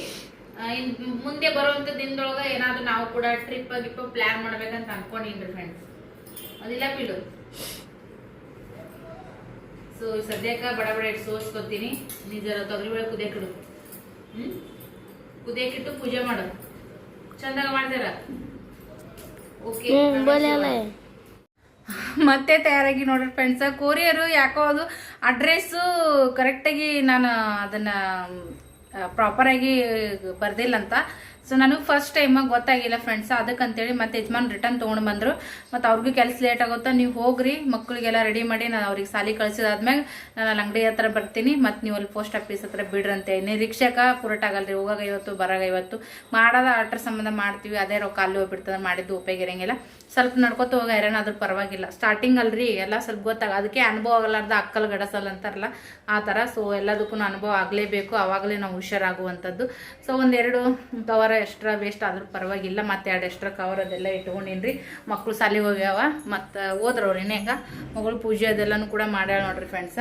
ಇನ್ ಮುಂದೆ ಬರುವಂತ ದಿನದೊಳಗೆ ಏನಾದ್ರೂ ನಾವು ಕೂಡ ಟ್ರಿಪ್ ಗಿಪ್ ಪ್ಲಾನ್ ಮಾಡ್ಬೇಕಂತ ಅನ್ಕೊಂಡಿನ್ರಿ ಫ್ರೆಂಡ್ಸ್ ಅದಿಲ್ಲ ಬಿಡು ಸೊ ಸದ್ಯಕ್ಕೆ ಬಡ ಬಡ ಇಟ್ಟು ಸೋಸ್ಕೊತೀನಿ. ನಿಜರ ತೊಗರಿ ತೊಗರಿಬೇಳೆ ಕುದಿಯಕಿಡು ಹ್ಮ್? ಕುದಿಯಕಿಟ್ಟು ಪೂಜೆ ಮಾಡು. ಚಂದಾಗ ಮಾಡ್ತಾರ? ಓಕೆ ಮತ್ತೆ ತಯಾರಾಗಿ ನೋಡ್ರಿ ಫ್ರೆಂಡ್ಸ್ ಕೊರಿಯರು ಯಾಕೋ ಅದು ಅಡ್ರೆಸ್ಸು ಕರೆಕ್ಟಾಗಿ ನಾನು ಅದನ್ನು ಪ್ರಾಪರಾಗಿ ಬರ್ದಿಲ್ಲ ಅಂತ ಸೊ ನನಗೆ ಫಸ್ಟ್ ಟೈಮ್ ಗೊತ್ತಾಗಿಲ್ಲ ಫ್ರೆಂಡ್ಸ್ ಅದಕ್ಕಂತೇಳಿ ಮತ್ತೆ ಯಜಮಾನ್ ರಿಟರ್ನ್ ತೊಗೊಂಡು ಬಂದರು. ಮತ್ತು ಅವ್ರಿಗೂ ಕೆಲಸ ಲೇಟ್ ಆಗುತ್ತಾ, ನೀವು ಹೋಗ್ರಿ ಮಕ್ಕಳಿಗೆಲ್ಲ ರೆಡಿ ಮಾಡಿ ನಾನು ಅವ್ರಿಗೆ ಸಾಲಿ ಕಳಿಸಿದಾದ್ಮೇಲೆ ನಾನು ಅಲ್ಲಿ ಅಂಗಡಿ ಹತ್ರ ಬರ್ತೀನಿ. ಮತ್ತು ನೀವು ಅಲ್ಲಿ ಪೋಸ್ಟ್ ಆಫೀಸ್ ಹತ್ರ ಬಿಡ್ರಂತೆ. ಹೇಳಿ ರಿಕ್ಷಾಕ ಪುರಟಾಗಲ್ರಿ ಹೋಗಾಗ ಇವತ್ತು ಬರಾಗ ಇವತ್ತು ಮಾಡೋದ ಆಟ್ರ ಸಂಬಂಧ ಮಾಡ್ತೀವಿ, ಅದೇ ರೊಕ್ಕ ಅಲ್ಲಿ ಹೋಗ್ಬಿಡ್ತದೆ, ಮಾಡಿದ್ದು ಉಪಯೋಗ ಇರಂಗಿಲ್ಲ ಸ್ವಲ್ಪ ನಡ್ಕೊತ ಹೋಗ ಯಾರೇನಾದ್ರೂ ಪರವಾಗಿಲ್ಲ. ಸ್ಟಾರ್ಟಿಂಗ್ ಅಲ್ರಿ, ಎಲ್ಲ ಸ್ವಲ್ಪ ಗೊತ್ತಾಗ, ಅದಕ್ಕೆ ಅನುಭವ ಆಗಲಾರ್ದ ಅಕ್ಕಲ್ ಗಡಸಲ್ ಅಂತಾರಲ್ಲ, ಆ ಥರ. ಸೊ ಎಲ್ಲದಕ್ಕೂ ಅನುಭವ ಆಗಲೇಬೇಕು ಆವಾಗಲೇ ನಾವು ಹುಷಾರಾಗುವಂಥದ್ದು. ಸೊ ಒಂದೆರಡು ಕವರ್ ಎಕ್ಸ್ಟ್ರಾ ವೇಸ್ಟ್ ಆದ್ರೂ ಪರವಾಗಿಲ್ಲ, ಮತ್ತೆ ಎರಡು ಎಕ್ಸ್ಟ್ರಾ ಕವರ್ ಅದೆಲ್ಲ ಇಟ್ಕೊಂಡಿನ್ರಿ. ಮಕ್ಕಳು ಸಾಲಿಗೆ ಹೋಗ್ಯಾವ, ಮತ್ತು ಹೋದ್ರವ್ರು ಇನ್ನೇಗ ಮಗಳು ಪೂಜೆ ಅದೆಲ್ಲನೂ ಕೂಡ ಮಾಡ್ಯಾಳ ನೋಡ್ರಿ ಫ್ರೆಂಡ್ಸ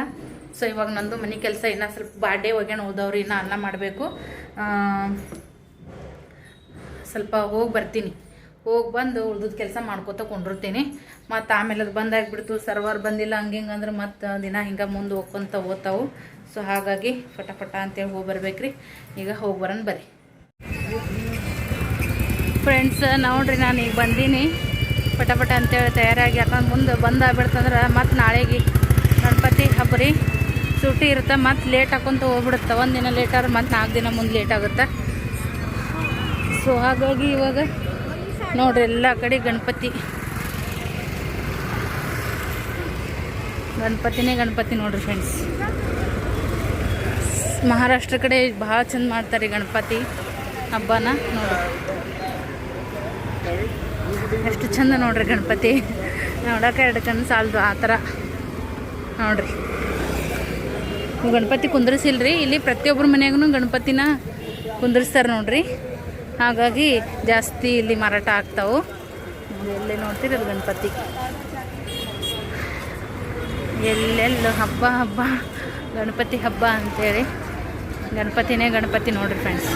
ಸೊ ಇವಾಗ ನಂದು ಮನೆ ಕೆಲಸ ಇನ್ನೂ ಸ್ವಲ್ಪ ಬಾಡೆ ಒಗ್ಯಾಣ ಹೋದವ್ರು ಇನ್ನೂ ಅನ್ನ ಮಾಡಬೇಕು. ಸ್ವಲ್ಪ ಹೋಗಿ ಬರ್ತೀನಿ. ಹೋಗಿ ಬಂದು ಉಳ್ದದ ಕೆಲಸ ಮಾಡ್ಕೋತ ಕೊಂಡಿರ್ತೀನಿ. ಮತ್ತು ಆಮೇಲೆ ಅದು ಬಂದಾಗ್ಬಿಡ್ತು ಸರ್ವರ್ ಬಂದಿಲ್ಲ, ಹಂಗೆ ಹಿಂಗೆ ಅಂದ್ರೆ ಮತ್ತು ದಿನ ಹಿಂಗೆ ಮುಂದೆ ಹೋಗ್ಕೊಂತ ಓದ್ತಾವು ಸೊ ಹಾಗಾಗಿ ಫಟಾಫಟ ಫಟ ಅಂತೇಳಿ ಹೋಗಿ ಬರ್ಬೇಕ್ರಿ. ಈಗ ಹೋಗಿ ಬರೋಣ ಬರ್ರಿ. ಫ್ರೆಂಡ್ಸ್ ನೋಡ್ರಿ, ನಾನು ಈಗ ಬಂದೀನಿ. ಪಟ ಪಟ ಅಂತೇಳಿ ತಯಾರಾಗಿ ಯಾಕಂದ್ರೆ ಮುಂದೆ ಬಂದಾಗ್ಬಿಡ್ತಂದ್ರೆ ಮತ್ತು ನಾಳೆಗೆ ಗಣಪತಿ ಹಬ್ಬ ರೀ ಸೂಟಿ ಇರುತ್ತೆ, ಮತ್ತು ಲೇಟ್ ಹಾಕೊಂತ ಹೋಗ್ಬಿಡುತ್ತೆ. ಒಂದು ದಿನ ಲೇಟ್ ಆದ್ರೆ ಮತ್ತು ನಾಲ್ಕು ದಿನ ಮುಂದೆ ಲೇಟ್ ಆಗುತ್ತೆ. ಸೊ ಹಾಗಾಗಿ ಇವಾಗ ನೋಡ್ರಿ, ಎಲ್ಲ ಕಡೆ ಗಣಪತಿ. ಗಣಪತಿನೇ ಗಣಪತಿ ನೋಡ್ರಿ ಫ್ರೆಂಡ್ಸ್ ಮಹಾರಾಷ್ಟ್ರ ಕಡೆ ಭಾಳ ಚಂದ ಮಾಡ್ತಾರೆ ಗಣಪತಿ ಹಬ್ಬನ ನೋಡ್ರಿ. ಎಷ್ಟು ಚಂದ ನೋಡ್ರಿ ಗಣಪತಿ. ನೋಡಕ್ಕೆ ಎರಡು ಕಣ್ಣು ಸಾಲದು ಆ ಥರ. ನೋಡ್ರಿ. ಗಣಪತಿ ಕುಂದ್ರಿಸಿಲ್ರಿ, ಇಲ್ಲಿ ಪ್ರತಿಯೊಬ್ಬರ ಮನೆಯಾಗೂ ಗಣಪತಿನ ಕುಂದ್ರಿಸ್ತಾರೆ ನೋಡ್ರಿ. ಹಾಗಾಗಿ ಜಾಸ್ತಿ ಇಲ್ಲಿ ಮಾರಾಟ ಆಗ್ತಾವು. ಎಲ್ಲೇ ನೋಡ್ತೀರಿ ಅದು ಗಣಪತಿ. ಎಲ್ಲೆಲ್ಲ ಹಬ್ಬ ಹಬ್ಬ, ಗಣಪತಿ ಹಬ್ಬ ಅಂತೇಳಿ. ಗಣಪತಿನೇ ಗಣಪತಿ ನೋಡ್ರಿ ಫ್ರೆಂಡ್ಸ್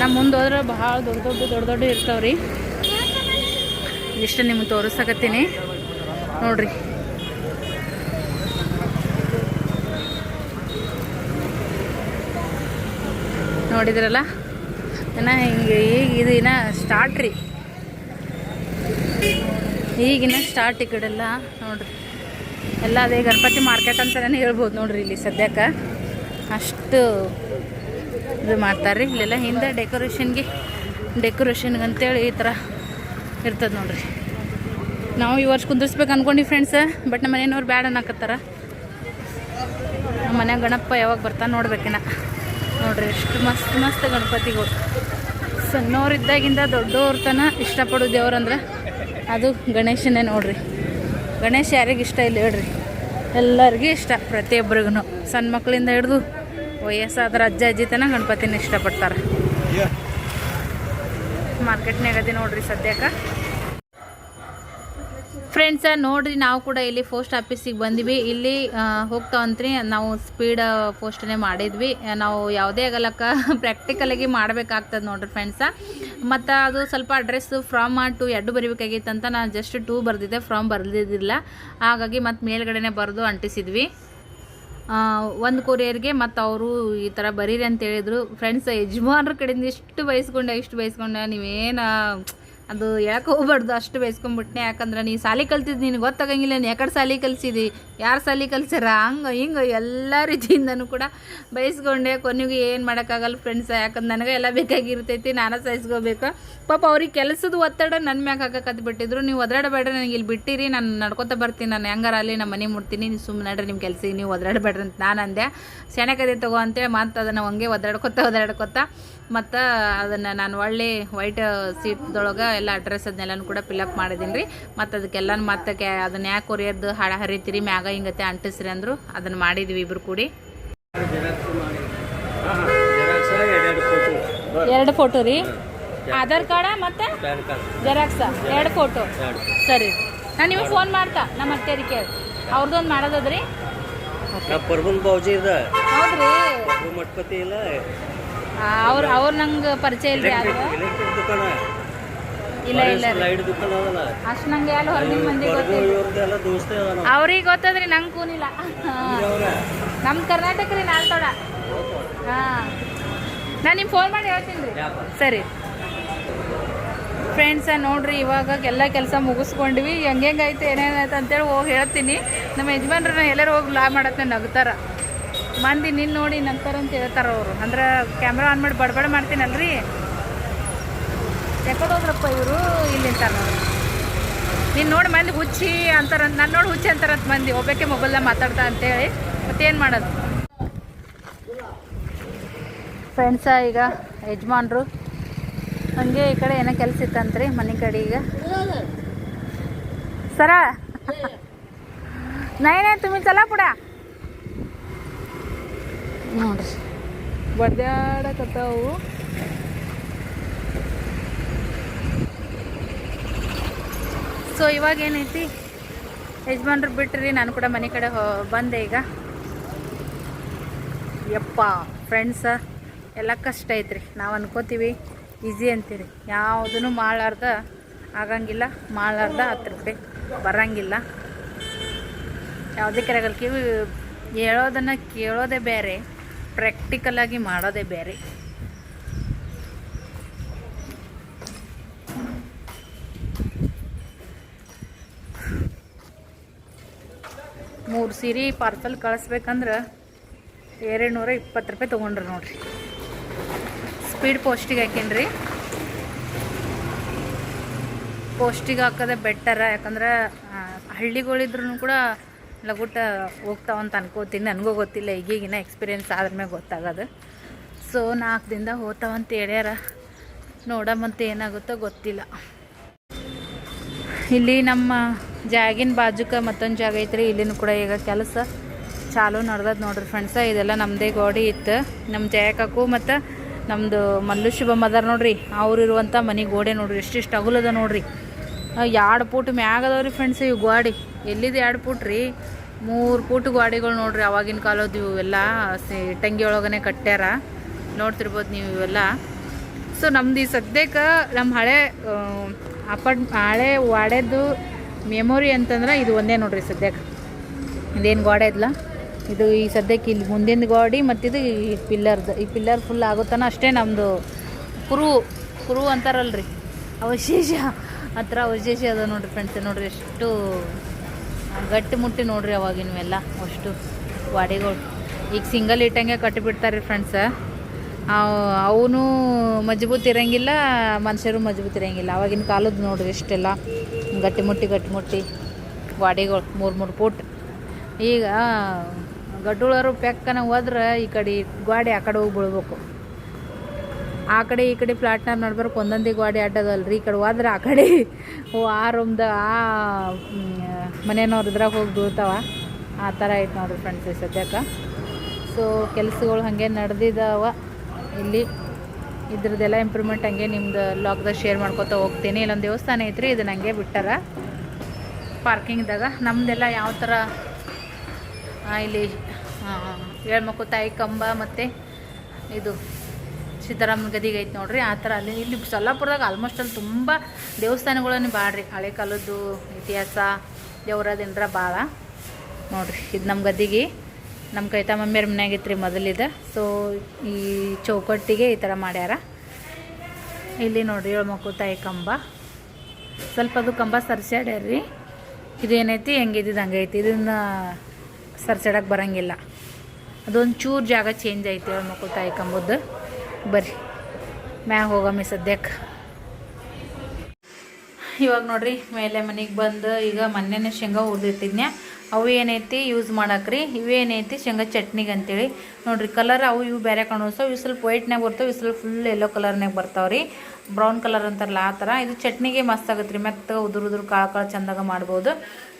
ನಮ್ಮ ಮುಂದೆ ಹೋದ್ರೆ ಭಾಳ ದೊಡ್ಡ ದೊಡ್ಡ ದೊಡ್ಡ ದೊಡ್ಡ ಇರ್ತಾವ್ರಿ. ಇಷ್ಟು ನಿಮ್ಗೆ ತೋರಿಸಕತ್ತೀನಿ ನೋಡ್ರಿ. ನೋಡಿದ್ರಲ್ಲ? ಏನ ಹಿಂಗೆ ಈಗ ಇದು ಇನ್ನ ಸ್ಟಾರ್ಟ್ ರೀ. ಈಗಿನ ಸ್ಟಾರ್ಟ್ ಈ ಕಡೆಲ್ಲ, ನೋಡ್ರಿ. ಎಲ್ಲ ಅದೇ ಗಣಪತಿ ಮಾರ್ಕೆಟ್ ಅಂತಲೇ ಹೇಳ್ಬೋದು ನೋಡ್ರಿ ಇಲ್ಲಿ ಸದ್ಯಕ್ಕೆ. ಅಷ್ಟು ಇದು ಮಾಡ್ತಾರೆ ರೀ ಇಲ್ಲೆಲ್ಲ ಹಿಂದೆ ಡೆಕೋರೇಷನ್ಗೆ ಡೆಕೋರೇಷನ್ಗೆ ಅಂತೇಳಿ ಈ ಥರ ಇರ್ತದೆ ನೋಡ್ರಿ. ನಾವು ಈ ವರ್ಷ ಕುಂದಿರ್ಸ್ಬೇಕು ಅನ್ಕೊಂಡಿ ಫ್ರೆಂಡ್ಸ್ ಬಟ್ ನಮ್ಮ ಮನೆಯವ್ರು ಬ್ಯಾಡ ಅನ್ನಕತ್ತಾರ. ನಮ್ಮ ಮನ್ಯಾಗ ಗಣಪ ಯಾವಾಗ ಬರ್ತಾನೆ ನೋಡ್ಬೇಕಿನ ನೋಡ್ರಿ, ಎಷ್ಟು ಮಸ್ತ್ ಮಸ್ತ್ ಗಣಪತಿಗಳು. ಸಣ್ಣವ್ರಿದ್ದಾಗಿಂದ ದೊಡ್ಡವ್ರ ತನ ಇಷ್ಟಪಡೋ ದೇವ್ರಂದ್ರೆ ಅದು ಗಣೇಶನೇ ನೋಡ್ರಿ. ಗಣೇಶ ಯಾರಿಗೆ ಇಷ್ಟ ಇಲ್ಲ ಹೇಳ್ರಿ. ಎಲ್ಲರಿಗೂ ಇಷ್ಟ ಪ್ರತಿಯೊಬ್ಬರಿಗೂ ಸಣ್ಣ ಮಕ್ಕಳಿಂದ ಹಿಡಿದು ವಯಸ್ಸಾದ್ರ ಅಜ್ಜ, ಅಜ್ಜಿ ತನ ಗಣಪತಿನ ಇಷ್ಟಪಡ್ತಾರೆ. ಮಾರ್ಕೆಟ್ನಾಗ ಅದೇ ನೋಡ್ರಿ ಸದ್ಯಕ್ಕೆ. ಫ್ರೆಂಡ್ಸ ನೋಡ್ರಿ ನಾವು ಕೂಡ ಇಲ್ಲಿ ಪೋಸ್ಟ್ ಆಫೀಸಿಗೆ ಬಂದ್ವಿ. ಇಲ್ಲಿ ಹೋಗ್ತಾವಂತ್ರಿ ನಾವು ಸ್ಪೀಡ್ ಪೋಸ್ಟನ್ನೇ ಮಾಡಿದ್ವಿ. ನಾವು ಯಾವುದೇ ಆಗಲಕ್ಕ ಪ್ರಾಕ್ಟಿಕಲಾಗಿ ಮಾಡಬೇಕಾಗ್ತದೆ ನೋಡ್ರಿ ಫ್ರೆಂಡ್ಸ ಮತ್ತು ಅದು ಸ್ವಲ್ಪ ಅಡ್ರೆಸ್ ಫ್ರಾಮ್ ಟು ಎರಡು ಅಂತ ನಾನು ಜಸ್ಟ್ ಟೂ ಬರೆದಿದ್ದೆ. ಫ್ರಾಮ್ ಬರೆದಿದ್ದಿಲ್ಲ. ಹಾಗಾಗಿ ಮತ್ತು ಮೇಲ್ಗಡೆನೇ ಬರೆದು ಅಂಟಿಸಿದ್ವಿ. ಒಂದು ಕೊರಿಯರ್ಗೆ ಮತ್ತು ಅವರು ಈ ಥರ ಬರೀರಿ ಅಂತ ಹೇಳಿದರು. ಫ್ರೆಂಡ್ಸ್ ಯಜಮಾನ್ರ ಕಡೆಯಿಂದ ಇಷ್ಟು ಬಯಸ್ಕೊಂಡೆ ಇಷ್ಟು ಬಯಸ್ಕೊಂಡೆ ನೀವೇನು ಅದು ಹೇಳಕ್ಕೆ ಹೋಗ್ಬಾರ್ದು, ಅಷ್ಟು ಬಯಸ್ಕೊಂಬಿಟ್ನೆ ಯಾಕಂದ್ರೆ ನೀ ಸಾಲಿ ಕಲ್ತಿದ್ದು ನಿನಗೆ ಗೊತ್ತಾಗಂಗಿಲ್ಲ, ನೀನು ಯಾಕಡೆ ಸಾಲಿ ಕಲ್ಸಿದಿ? ಯಾರು ಸಾಲಿ ಕಲ್ಸ್ಯಾರ? ಹಂಗೆ ಹಿಂಗೆ ಎಲ್ಲ ರೀತಿಯಿಂದನೂ ಕೂಡ ಬಯಸ್ಕೊಂಡೆ ಕೊನೆಗೂ ಏನು ಮಾಡೋಕ್ಕಾಗಲ್ಲ ಫ್ರೆಂಡ್ಸ್ ಯಾಕಂದ್ರೆ ನನಗೆ ಎಲ್ಲ ಬೇಕಾಗಿರ್ತೈತಿ, ನಾನು ಸಹಿಸ್ಕೋಬೇಕು ಪಾಪ ಅವ್ರಿಗೆ ಕೆಲಸದ ಒತ್ತಡ ನನ್ನ ಮ್ಯಾಗ ಹಾಕಕ್ಕೆ ಬಿಟ್ಟಿದ್ರು ನೀವು ಒದರಾಡಬೇಡ್ರಿ ನನಗೆ ಇಲ್ಲಿ ಬಿಟ್ಟಿರಿ, ನಾನು ನಡ್ಕೊತಾ ಬರ್ತೀನಿ. ನಾನು ಹೆಂಗಾರ ಅಲ್ಲಿ ನಮ್ಮ ಮನೆ ಮುಡ್ತೀನಿ ನೀವು ಸುಮ್ಮನೆ ನಡ್ರಿ ನಿಮ್ಮ ಕೆಲಸಕ್ಕೆ ನೀವು ಒದರಾಡಬೇಡ್ರಿ ಅಂತ ನಾನು ಅಂದೆ. ಸೆಣಕದೆ ತಗೋ ಅಂತೇಳಿ ಮಾತು ಅದನ್ನು ಹಂಗೆ ಒದರಾಡ್ಕೊತ ಒದರಾಡ್ಕೊತ. ಮತ್ತು ಅದನ್ನು ನಾನು ಒಳ್ಳೆ ವೈಟ್ ಸೀಟ್ದೊಳಗೆ ಎಲ್ಲ ಅಡ್ರೆಸ್ ಅದನ್ನೆಲ್ಲನೂ ಕೂಡ ಫಿಲಪ್ ಮಾಡಿದ್ದೀನಿ ರೀ ಮತ್ತು ಅದಕ್ಕೆಲ್ಲ ಮತ್ತೆ ಕ್ಯಾ ಅದನ್ನ ಯಾಕೆ ಕೊರಿಯರ್ದು ಹಾಡ ಹರಿತೀರಿ ಮ್ಯಾಗ ಹಿಂಗತ್ತೆ ಅಂಟಿಸ್ರಿ ಅಂದರು ಅದನ್ನು ಮಾಡಿದ್ವಿ ಇಬ್ರು ಕೂಡಿ. ಎರಡು ಫೋಟೋ ರೀ. ಆಧಾರ್ ಕಾರ್ಡ ಮತ್ತು ಜೆರಾಕ್ಸ ಎರಡು ಫೋಟೋ ಸರಿ. ನಾನು ನಿಮಗೆ ಫೋನ್ ಮಾಡ್ತಾ ನಮ್ಮ ಅತ್ತೆರಿ ಕೇಳಿ ಅವ್ರದ್ದೊಂದು ಮಾಡೋದದ್ರಿ? ಪ್ರಭುನ್ ಇದ. ಹೌದ್ರಿ. ಇಲ್ಲ. ಅವ್ರು ಅವ್ರು ನಂಗೆ ಪರಿಚಯ ಇಲ್ರಿ ಯಾರು? ಇಲ್ಲ ಇಲ್ಲ ಅಷ್ಟು ನಂಗೆ ಯಾರು ಹೊರಗಿನ ಮಂದಿ ಗೊತ್ತಿಲ್ಲ. ಅವ್ರಿಗೆ ಗೊತ್ತದ್ರಿ ನಂಗೆ ಕೂನಿಲ್ಲ. ನಮ್ಮ ಕರ್ನಾಟಕ ರೀ ನಾಲ್ತೋಡ ಹಾಂ. ನಾನು ನಿಮ್ಗೆ ಫೋನ್ ಮಾಡಿ ಹೇಳ್ತೀನಿ ರೀ. ಸರಿ. ಫ್ರೆಂಡ್ಸ ನೋಡ್ರಿ ಇವಾಗ ಎಲ್ಲ ಕೆಲಸ ಮುಗಿಸ್ಕೊಂಡ್ವಿ. ಹೆಂಗೆಂಗಾಯ್ತು ಏನೇನಾಯ್ತು ಅಂತೇಳಿ ಹೋಗಿ ಹೇಳ್ತೀನಿ. ನಮ್ಮ ಯಜಮಾನ್ರನ್ನ ಎಲ್ಲರೂ ಹೋಗಿ ಲಾ ಮಾಡತ್ತೆ ನಗ್ತಾರ. ಮಂದಿ ನಿನ್ನ ನೋಡಿ ನಂತರ ಅಂತ ಹೇಳ್ತಾರ ಅವರು. ಅಂದ್ರೆ ಕ್ಯಾಮ್ರಾ ಆನ್ ಮಾಡಿ ಬಡಬಡ ಮಾಡ್ತೀನಲ್ರಿ? ಯಾಕಡೋದ್ರಪ್ಪ ಇವರು ಇಲ್ಲಿ ನೋಡಿ ನೀನು ನೋಡಿ ಮಂದಿ ಹುಚ್ಚಿ ಅಂತಾರ ನನ್ನ ನೋಡಿ ಹುಚ್ಚಿ ಅಂತಾರಂತ ಮಂದಿ ಒಬ್ಬಕ್ಕೆ ಮೊಬೈಲ್ದಾಗ ಮಾತಾಡ್ತಾ ಅಂತೇಳಿ ಮತ್ತೇನು ಮಾಡೋದು? ಫ್ರೆಂಡ್ಸ ಈಗ, ಯಜಮಾನ್ರು. ಹಂಗೆ ಈ ಕಡೆ ಏನೋ ಕೆಲಸ ಇತ್ತಂತ್ರಿ ಮನೆ ಕಡೆ ಈಗ. ಸರ? ನೈನೇ ತುಮಿ ಚಲ ಪುಡ ನೋಡ್ರಿ ಒದ್ದಾಡಕತ್ತಾವು ಸೊ ಇವಾಗ ಏನೈತಿ? ಯಜಮಾನ್ರು ಬಿಟ್ರಿ ನಾನು ಕೂಡ ಮನೆ ಕಡೆ ಹೋ- ಬಂದೆ ಈಗ. ಯಪ್ಪ ಫ್ರೆಂಡ್ಸ ಎಲ್ಲ ಕಷ್ಟ ಐತ್ರಿ. ನಾವು ಅನ್ಕೋತೀವಿ ಈಸಿ ಅಂತೀರಿ. ಯಾವುದೂ ಮಾಡಲಾರ್ದ ಆಗಂಗಿಲ್ಲ ಮಾಡಲಾರ್ದ ಹತ್ತು ರೂಪಾಯಿ ಬರಂಗಿಲ್ಲ. ಯಾವುದೇ ಕರೆಗಲ್ಕಿ ಹೇಳೋದನ್ನು ಕೇಳೋದೇ ಬೇರೆ. ಪ್ರಾಕ್ಟಿಕಲಾಗಿ ಮಾಡೋದೇ ಬೇರೆ. ಮೂರು ಸೀರೆ ಪಾರ್ಸಲ್ ಕಳಿಸ್ಬೇಕಂದ್ರೆ ಎರಡು ನೂರ ಇಪ್ಪತ್ತು ರೂಪಾಯಿ ತೊಗೊಂಡ್ರಿ ನೋಡ್ರಿ. ಸ್ಪೀಡ್ ಪೋಸ್ಟಿಗೆ ಹಾಕೇನ್ರಿ. ಪೋಸ್ಟಿಗೆ ಹಾಕೋದೇ ಬೆಟ್ಟರ ಯಾಕಂದ್ರೆ ಹಳ್ಳಿಗಳಿದ್ರೂ ಕೂಡ ಲಗುಟ ಹೋಗ್ತಾವಂತ ಅನ್ಕೋತೀನಿ. ನನಗೂ ಗೊತ್ತಿಲ್ಲ, ಈಗೀಗಿನ ಎಕ್ಸ್ಪೀರಿಯೆನ್ಸ್ ಆದ್ಮೇಲೆ ಗೊತ್ತಾಗೋದು. ಸೊ ನಾಲ್ಕು ದಿನದ ಹೋಗ್ತಾವಂತ ಹೇಳ್ಯಾರ. ನೋಡಮಂತ ಏನಾಗುತ್ತೋ ಗೊತ್ತಿಲ್ಲ. ಇಲ್ಲಿ ನಮ್ಮ ಜಾಗಿನ ಬಾಜುಕ ಮತ್ತೊಂದು ಜಾಗ ಐತ್ರಿ. ಇಲ್ಲಿನೂ ಕೂಡ ಈಗ ಕೆಲಸ ಚಾಲು ನಡ್ದದ ನೋಡ್ರಿ ಫ್ರೆಂಡ್ಸ ಇದೆಲ್ಲ ನಮ್ಮದೇ ಗೋಡಿ ಇತ್ತು. ನಮ್ಮ ಜಯಕಾಕು ಮತ್ತು ನಮ್ಮದು ಮಲ್ಲು ಶುಭಮ್ ಅದಾರ ನೋಡ್ರಿ. ಅವ್ರು ಇರುವಂಥ ಮನೆ ಗೋಡೆ ನೋಡ್ರಿ. ಎಷ್ಟಿಷ್ಟು ಅಗುಲದ ನೋಡ್ರಿ. ಎರಡು ಫೂಟ್ ಮ್ಯಾಗ ಅದಾವ್ರಿ ಫ್ರೆಂಡ್ಸ್ ಇವು ಗೋಡಿ. ಎಲ್ಲಿದೆ ಎರಡು ಪುಟ್ ರೀ? ಮೂರು ಪುಟ್ ಗಾಡಿಗಳು ನೋಡ್ರಿ ಅವಾಗಿನ ಕಾಲದ್ದು ಇವೆಲ್ಲ ಇಟ್ಟಂಗಿ ಒಳಗನೆ ಕಟ್ಟ್ಯಾರ. ನೋಡ್ತಿರ್ಬೋದು ನೀವು ಇವೆಲ್ಲ. ಸೊ ನಮ್ದು ಈ ಸದ್ಯಕ್ಕೆ ನಮ್ಮ ಹಳೆ ಅಪಾರ್ಟ್ ಹಳೆ ವಾಡೆದು ಮೆಮೊರಿ ಅಂತಂದ್ರೆ ಇದು ಒಂದೇ ನೋಡ್ರಿ ಸದ್ಯಕ್ಕೆ. ಇದೇನು ಗೋಡೆ ಇದ್ಲ? ಇದು ಈ ಸದ್ಯಕ್ಕೆ ಇಲ್ಲಿ ಮುಂದಿನ ಗೋಡಿ ಮತ್ತಿದು ಈ ಪಿಲ್ಲರ್ದು. ಈ ಪಿಲ್ಲರ್ ಫುಲ್ ಆಗುತ್ತಾನ ಅಷ್ಟೇ ನಮ್ಮದು ಕುರು ಕುರು ಅಂತಾರಲ್ರಿ. ಅವಶೇಷ. ಹತ್ರ ಅವಶೇಷ ಅದ ನೋಡ್ರಿ ಫ್ರೆಂಡ್ಸ್ ನೋಡ್ರಿ ಎಷ್ಟು ಗಟ್ಟಿ ಮುಟ್ಟಿ ನೋಡ್ರಿ ಅವಾಗಿನವೆಲ್ಲ ಅಷ್ಟು ವಾಡಿಗಳು. ಈಗ ಸಿಂಗಲ್ ಇಟ್ಟಂಗೆ ಕಟ್ಟಿಬಿಡ್ತಾರೆ ಫ್ರೆಂಡ್ಸ ಅವನು ಮಜಬೂತ್ ಇರೋಂಗಿಲ್ಲ, ಮನುಷ್ಯರು ಮಜಬೂತ್ ಇರೋಂಗಿಲ್ಲ. ಅವಾಗಿನ ಕಾಲದ್ದು ನೋಡ್ರಿ ಇಷ್ಟೆಲ್ಲ. ಗಟ್ಟಿ ಮುಟ್ಟಿ ಗಟ್ಟಿ ಮುಟ್ಟಿ. ವಾಡಿಗಳು, ಮೂರು ಮೂರು ಫುಟ್ ಈಗ ಗಡ್ಡುಳರು ಪೆಕ್ಕನ ಹೋದ್ರೆ ಈ ಕಡೆ ಗಾಡಿ ಆ ಕಡೆ ಹೋಗಿ ಬೀಳ್ಬೇಕು. ಆ ಕಡೆ ಈ ಕಡೆ ಪ್ಲಾಟ್ನಾಗ ನಡ್ಬರ್ಕು ಒಂದೊಂದೇ ಗಾಡಿ ಅಡ್ಡದಲ್ರಿ, ಈ ಕಡೆ ಹೋದ್ರೆ ಆ ಕಡೆ ಓ, ಆ ರೂಮ್ದ ಆ ಮನೆಯವ್ರ ಇದ್ರಾಗ ಹೋಗಿ ಬೀಳ್ತಾವ. ಆ ಥರ ಐತೆ ನೋಡ್ರಿ ಫ್ರೆಂಡ್ಸ್ ಈ ಸದ್ಯಕ್ಕೆ. ಸೊ ಕೆಲಸಗಳು ಹಾಗೆ ನಡೆದಿದ್ದಾವ ಇಲ್ಲಿ ಇದ್ರದ್ದೆಲ್ಲ ಇಂಪ್ರೂವ್ಮೆಂಟ್ ಹಂಗೆ ನಿಮ್ದು ಲಾಕ್ದಾಗ ಶೇರ್ ಮಾಡ್ಕೊತಾ ಹೋಗ್ತೀನಿ. ಇಲ್ಲೊಂದು ದೇವಸ್ಥಾನ ಐತ್ರಿ ಇದನ್ನ ಹಂಗೆ ಬಿಟ್ಟಾರ. ಪಾರ್ಕಿಂಗ್ದಾಗ ನಮ್ಮದೆಲ್ಲ ಯಾವ ಥರ ಇಲ್ಲಿ ಹೇಳ್ಮಕ್ಕು ತಾಯಿ ಕಂಬ ಮತ್ತು ಇದು ಸಿದ್ದರಾಮನ ಗದಿಗೆ ಐತೆ ನೋಡ್ರಿ, ಆ ಥರ ಅಲ್ಲಿ ಇಲ್ಲಿ ಸೊಲ್ಲಾಪುರದಾಗ ಆಲ್ಮೋಸ್ಟ್ ಅಲ್ಲಿ ತುಂಬ ದೇವಸ್ಥಾನಗಳನ್ನು ಬಾಳ್ರಿ. ಹಳೆ ಕಾಲದ್ದು ಇತಿಹಾಸ ದೇವರ ದಿನರ ಭಾಳ ನೋಡ್ರಿ, ಇದು ನಮ್ಮ ಗದಿಗೆ ನಮ್ಮ ಕೈತ ಮಮ್ಮಿಯರ ಮನೆಯಾಗಿತ್ತು ರೀ ಮೊದಲಿದೆ ಸೊ ಈ ಚೌಕಟ್ಟಿಗೆ ಈ ಥರ ಮಾಡ್ಯಾರ. ಇಲ್ಲಿ ನೋಡ್ರಿ ಏಳ್ಮಕ್ಕು ತಾಯಿ ಕಂಬ. ಸ್ವಲ್ಪ ಅದು ಕಂಬ ಸರ್ಸ್ಯಾಡ್ಯಾರ್ರಿ ಏನೈತಿ ಹೆಂಗಿದ್ದು ಹಂಗೆ ಐತಿ. ಇದನ್ನ ಸರ್ಸಾಡಕ್ಕೆ ಬರಂಗಿಲ್ಲ. ಅದೊಂದು ಚೂರು ಜಾಗ ಚೇಂಜ್ ಐತಿ ಏಳ್ಮಕ್ಕು ತಾಯಿ ಕಂಬದ್ದು ಬರ್ರಿ. ಮ್ಯಾಗ ಹೋಗಮ್ಮಿ ಸದ್ಯಕ್ಕೆ ಇವಾಗ ನೋಡ್ರಿ, ಮೇಲೆ ಮನೆಗೆ ಬಂದು ಈಗ ಮೊನ್ನೆನೇ ಶೇಂಗಾ ಹುರಿದಿಟ್ಟಿದ್ನ್ಯಾ. ಅವು ಏನೈತಿ ಯೂಸ್ ಮಾಡಕ್ರಿ ಇವೇನೈತಿ ಶೇಂಗಾ ಚಟ್ನಿಗೆ ಅಂತೇಳಿ. ನೋಡ್ರಿ, ಕಲರ್ ಅವು ಇವು ಬೇರೆ ಕಾಣಿಸ್ತಾವೆ. ಇವು ಸ್ವಲ್ಪ ವೈಟ್ನಾಗ ಬರ್ತಾವೆ, ಇವು ಸ್ವಲ್ಪ ಫುಲ್ ಎಲ್ಲೋ ಕಲರ್ನಾಗ ರೀ. ಬ್ರೌನ್ ಕಲರ್ ಅಂತಾರಲ್ಲ ಆ ಥರ. ಇದು ಚಟ್ನಿಗೆ ಮಸ್ತ್ ಆಗತ್ತೆ ರೀ ಮೆತ್ತ, ಉದುರು ಉದುರು, ಕಾಳು ಕಾಳು ಚಂದಾಗ ಮಾಡ್ಬೋದು.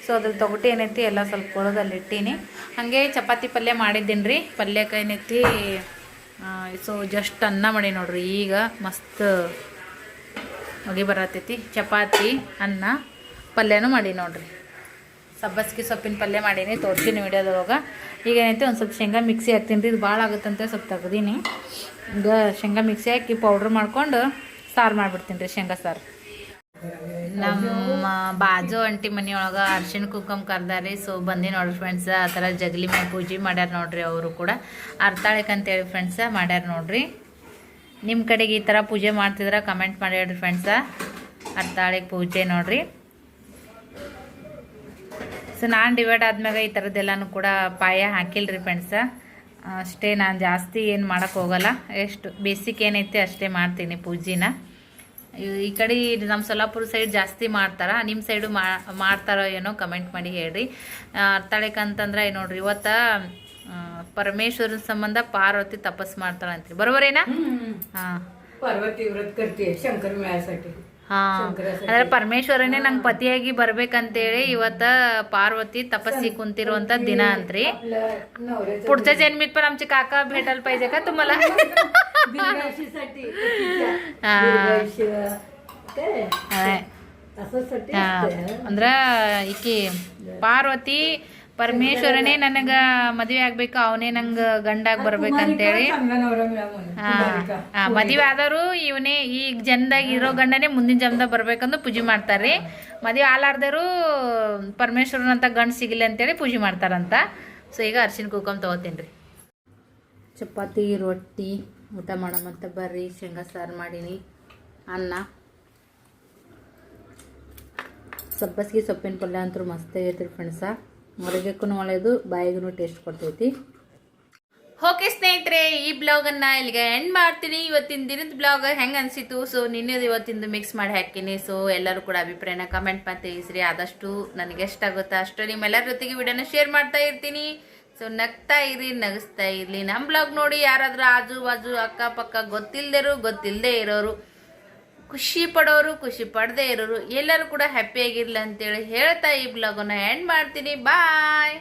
ಸೊ ಅದ್ರ ತೊಗೊಟ್ಟು ಏನೈತಿ ಎಲ್ಲ ಸ್ವಲ್ಪ ಕೊಳದಲ್ಲಿ ಇಟ್ಟೀನಿ ಹಾಗೆ ಚಪಾತಿ ಪಲ್ಯ ಮಾಡಿದ್ದೀನಿ ರೀ ಪಲ್ಯಕ್ಕೆ ಏನೈತಿ ಸೊ ಜಸ್ಟ್ ಅನ್ನ ಮಾಡಿ ನೋಡ್ರಿ. ಈಗ ಮಸ್ತ್ ಹೊಗೆ ಬರತೈತಿ. ಚಪಾತಿ, ಅನ್ನ, ಪಲ್ಯನೂ ಮಾಡಿ ನೋಡ್ರಿ. ಸಬ್ಬಸ್ಗೆ ಸೊಪ್ಪಿನ ಪಲ್ಯ ಮಾಡೀನಿ ತೋರಿಸ್ತೀನಿ ವಿಡಿಯೋದೊಳಗೆ. ಈಗ ಏನೈತಿ, ಒಂದು ಸ್ವಲ್ಪ ಶೇಂಗಾ ಮಿಕ್ಸಿ ಹಾಕ್ತೀನಿ ಇದು ಭಾಳ ಆಗುತ್ತಂತೆ, ಸ್ವಲ್ಪ ತೆಗ್ದೀನಿ. ಈಗ ಶೇಂಗಾ ಮಿಕ್ಸಿ ಹಾಕಿ ಪೌಡ್ರ್ ಮಾಡ್ಕೊಂಡು ಸಾರು ಮಾಡಿಬಿಡ್ತೀನಿ ರೀ ಶೇಂಗಾ ಸಾರು. ನಮ್ಮ ಬಾಜು ಅಂಟಿ ಮನೆಯೊಳಗ ಅರ್ಶಿಣ ಕುಂಕುಮ ಕರ್ದಾರಿ. ಸೊ ಬಂದಿ ನೋಡ್ರಿ ಫ್ರೆಂಡ್ಸ್ ಆ ಥರ ಜಗಲಿ ಮೇಲೆ ಪೂಜೆ ಮಾಡ್ಯಾರ ನೋಡ್ರಿ ಅವರು ಕೂಡ. ಅರ್ತಾಳಿಕ್ ಅಂತೇಳಿ ಫ್ರೆಂಡ್ಸ ಮಾಡ್ಯಾರ ನೋಡ್ರಿ. ನಿಮ್ಮ ಕಡೆಗೆ ಈ ಥರ ಪೂಜೆ ಮಾಡ್ತಿದ್ರೆ ಕಮೆಂಟ್ ಮಾಡಿ ಹೇಳ್ರಿ ಫ್ರೆಂಡ್ಸ ಅರ್ಥಾಳಿಗೆ ಪೂಜೆ ನೋಡ್ರಿ. ಸೊ ನಾನು ಡಿವೈಡ್ ಆದ್ಮ್ಯಾಗ ಈ ಥರದ್ದೆಲ್ಲನೂ ಕೂಡ ಪಾಯ ಹಾಕಿಲ್ರಿ ಫ್ರೆಂಡ್ಸ ಅಷ್ಟೇ ನಾನು ಜಾಸ್ತಿ ಏನು ಮಾಡೋಕ್ಕೋಗಲ್ಲ ಎಷ್ಟು, ಬೇಸಿಕ್ ಏನೈತೆ ಅಷ್ಟೇ ಮಾಡ್ತೀನಿ ಪೂಜಿನ. ಈ ಕಡೆ ನಮ್ಮ ಸೊಲ್ಲಾಪುರ ಸೈಡ್ ಜಾಸ್ತಿ ಮಾಡ್ತಾರೆ ನಿಮ್ಮ ಸೈಡು ಮಾಡ್ತಾರೋ ಏನೋ ಕಮೆಂಟ್ ಮಾಡಿ ಹೇಳ್ರಿ. ತಳಕಂತಂದ್ರೆ ನೋಡ್ರಿ ಇವತ್ತು ಪರಮೇಶ್ವರನ ಸಂಬಂಧ ಪಾರ್ವತಿ ತಪಸ್ ಮಾಡ್ತಾಳಂತ್ರಿ. ಬರೋಬರೇನಾ? ಹಾಂ. ಪಾರ್ವತಿ ವ್ರತ ಕರ್ತೀವಿ ಶಂಕರ್ ಮೇಳಾसाठी ಅಂದ್ರೆ ಪರಮೇಶ್ವರನೇ ನಂಗೆ ಪತಿಯಾಗಿ ಬರ್ಬೇಕಂತೇಳಿ ಇವತ್ತ ಪಾರ್ವತಿ ತಪಸ್ಸಿ ಕುಂತಿರುವಂತ ದಿನ ಅಂತ್ರಿ. ಪುढच्या ಜನ್ಮಿತ್ पण आमचे काका ಭೇಟಲ್ पाहिजे का ಅಂದ್ರ ಈಕಿ ಪಾರ್ವತಿ ಪರಮೇಶ್ವರನೇ ನನಗ ಮದುವೆ ಆಗ್ಬೇಕು ಅವನೇ ನಂಗ ಗಂಡಾಗ್ ಬರ್ಬೇಕಂತೇಳಿ ಮದುವೆ ಆದವರು ಇವನೇ ಈ ಜನ್ದಾಗ ಇರೋ ಗಂಡನೇ ಮುಂದಿನ ಜನ್ಮದಾಗ ಬರ್ಬೇಕಂದ್ರೆ ಪೂಜೆ ಮಾಡ್ತಾರೆ. ಮದುವೆ ಆಲಾರ್ದರು ಪರಮೇಶ್ವರನಂತ ಗಂಡ ಸಿಗಲಿ ಅಂತೇಳಿ ಪೂಜೆ ಮಾಡ್ತಾರಂತ. ಸೊ ಈಗ ಅರ್ಶಿನ ಕುಕಮ್ ತಗೋತೀನಿ ಚಪಾತಿ ರೊಟ್ಟಿ ಊಟ ಮಾಡೋಮಂತ ಬರ್ರಿ. ಶೇಂಗಾ ಸಾರು ಮಾಡೀನಿ. ಅನ್ನ. ಸಬ್ಬಸ್ಗೆ ಸೊಪ್ಪಿನ ಪಲ್ಯ ಅಂತೂ ಮಸ್ತ್ ಆಗೈತೆ ಫ್ರೆಂಡ್ಸ ಹೊರಗಕ್ಕೂ ಒಳ್ಳೆಯದು ಬಾಯಿಗೂ ಟೇಸ್ಟ್ ಕೊಡ್ತೈತಿ. ಓಕೆ ಸ್ನೇಹಿತರೆ, ಈ ಬ್ಲಾಗನ್ನು ಇಲ್ಲಿಗೆ ಎಂಡ್ ಮಾಡ್ತೀನಿ. ಇವತ್ತಿನ ದಿನದ ಬ್ಲಾಗ್ ಹೆಂಗೆ ಅನಿಸಿತು? ಸೊ ನಿನ್ನೆದು ಇವತ್ತಿಂದು ಮಿಕ್ಸ್ ಮಾಡಿ ಹಾಕಿನಿ ಸೊ ಎಲ್ಲರೂ ಕೂಡ ಅಭಿಪ್ರಾಯನ ಕಮೆಂಟ್ ಮಾಡಿ ತಿಳಿಸ್ರಿ. ಆದಷ್ಟು ನನಗೆ ಎಷ್ಟಾಗುತ್ತೋ ಅಷ್ಟು ನಿಮ್ಮೆಲ್ಲರ ಜೊತೆಗೆ ವಿಡಿಯೋನ ಶೇರ್ ಮಾಡ್ತಾ ಇರ್ತೀನಿ. ಸೊ ನಗ್ತಾ ಇರಿ, ನಗಿಸ್ತಾ ಇರಲಿ. ನಮ್ಮ ಬ್ಲಾಗ್ ನೋಡಿ ಯಾರಾದರೂ ಆಜು ಬಾಜು, ಅಕ್ಕಪಕ್ಕ ಗೊತ್ತಿಲ್ಲದೇರು ಗೊತ್ತಿಲ್ಲದೆ ಇರೋರು ಖುಷಿ ಪಡೋರು, ಖುಷಿ ಪಡದೇ ಇರೋರು ಎಲ್ಲರೂ ಕೂಡ ಹ್ಯಾಪಿಯಾಗಿರ್ಲಿ ಅಂತೇಳಿ ಹೇಳ್ತಾ ಈ ಬ್ಲಾಗನ್ನು ಎಂಡ್ ಮಾಡ್ತೀನಿ. ಬಾಯ್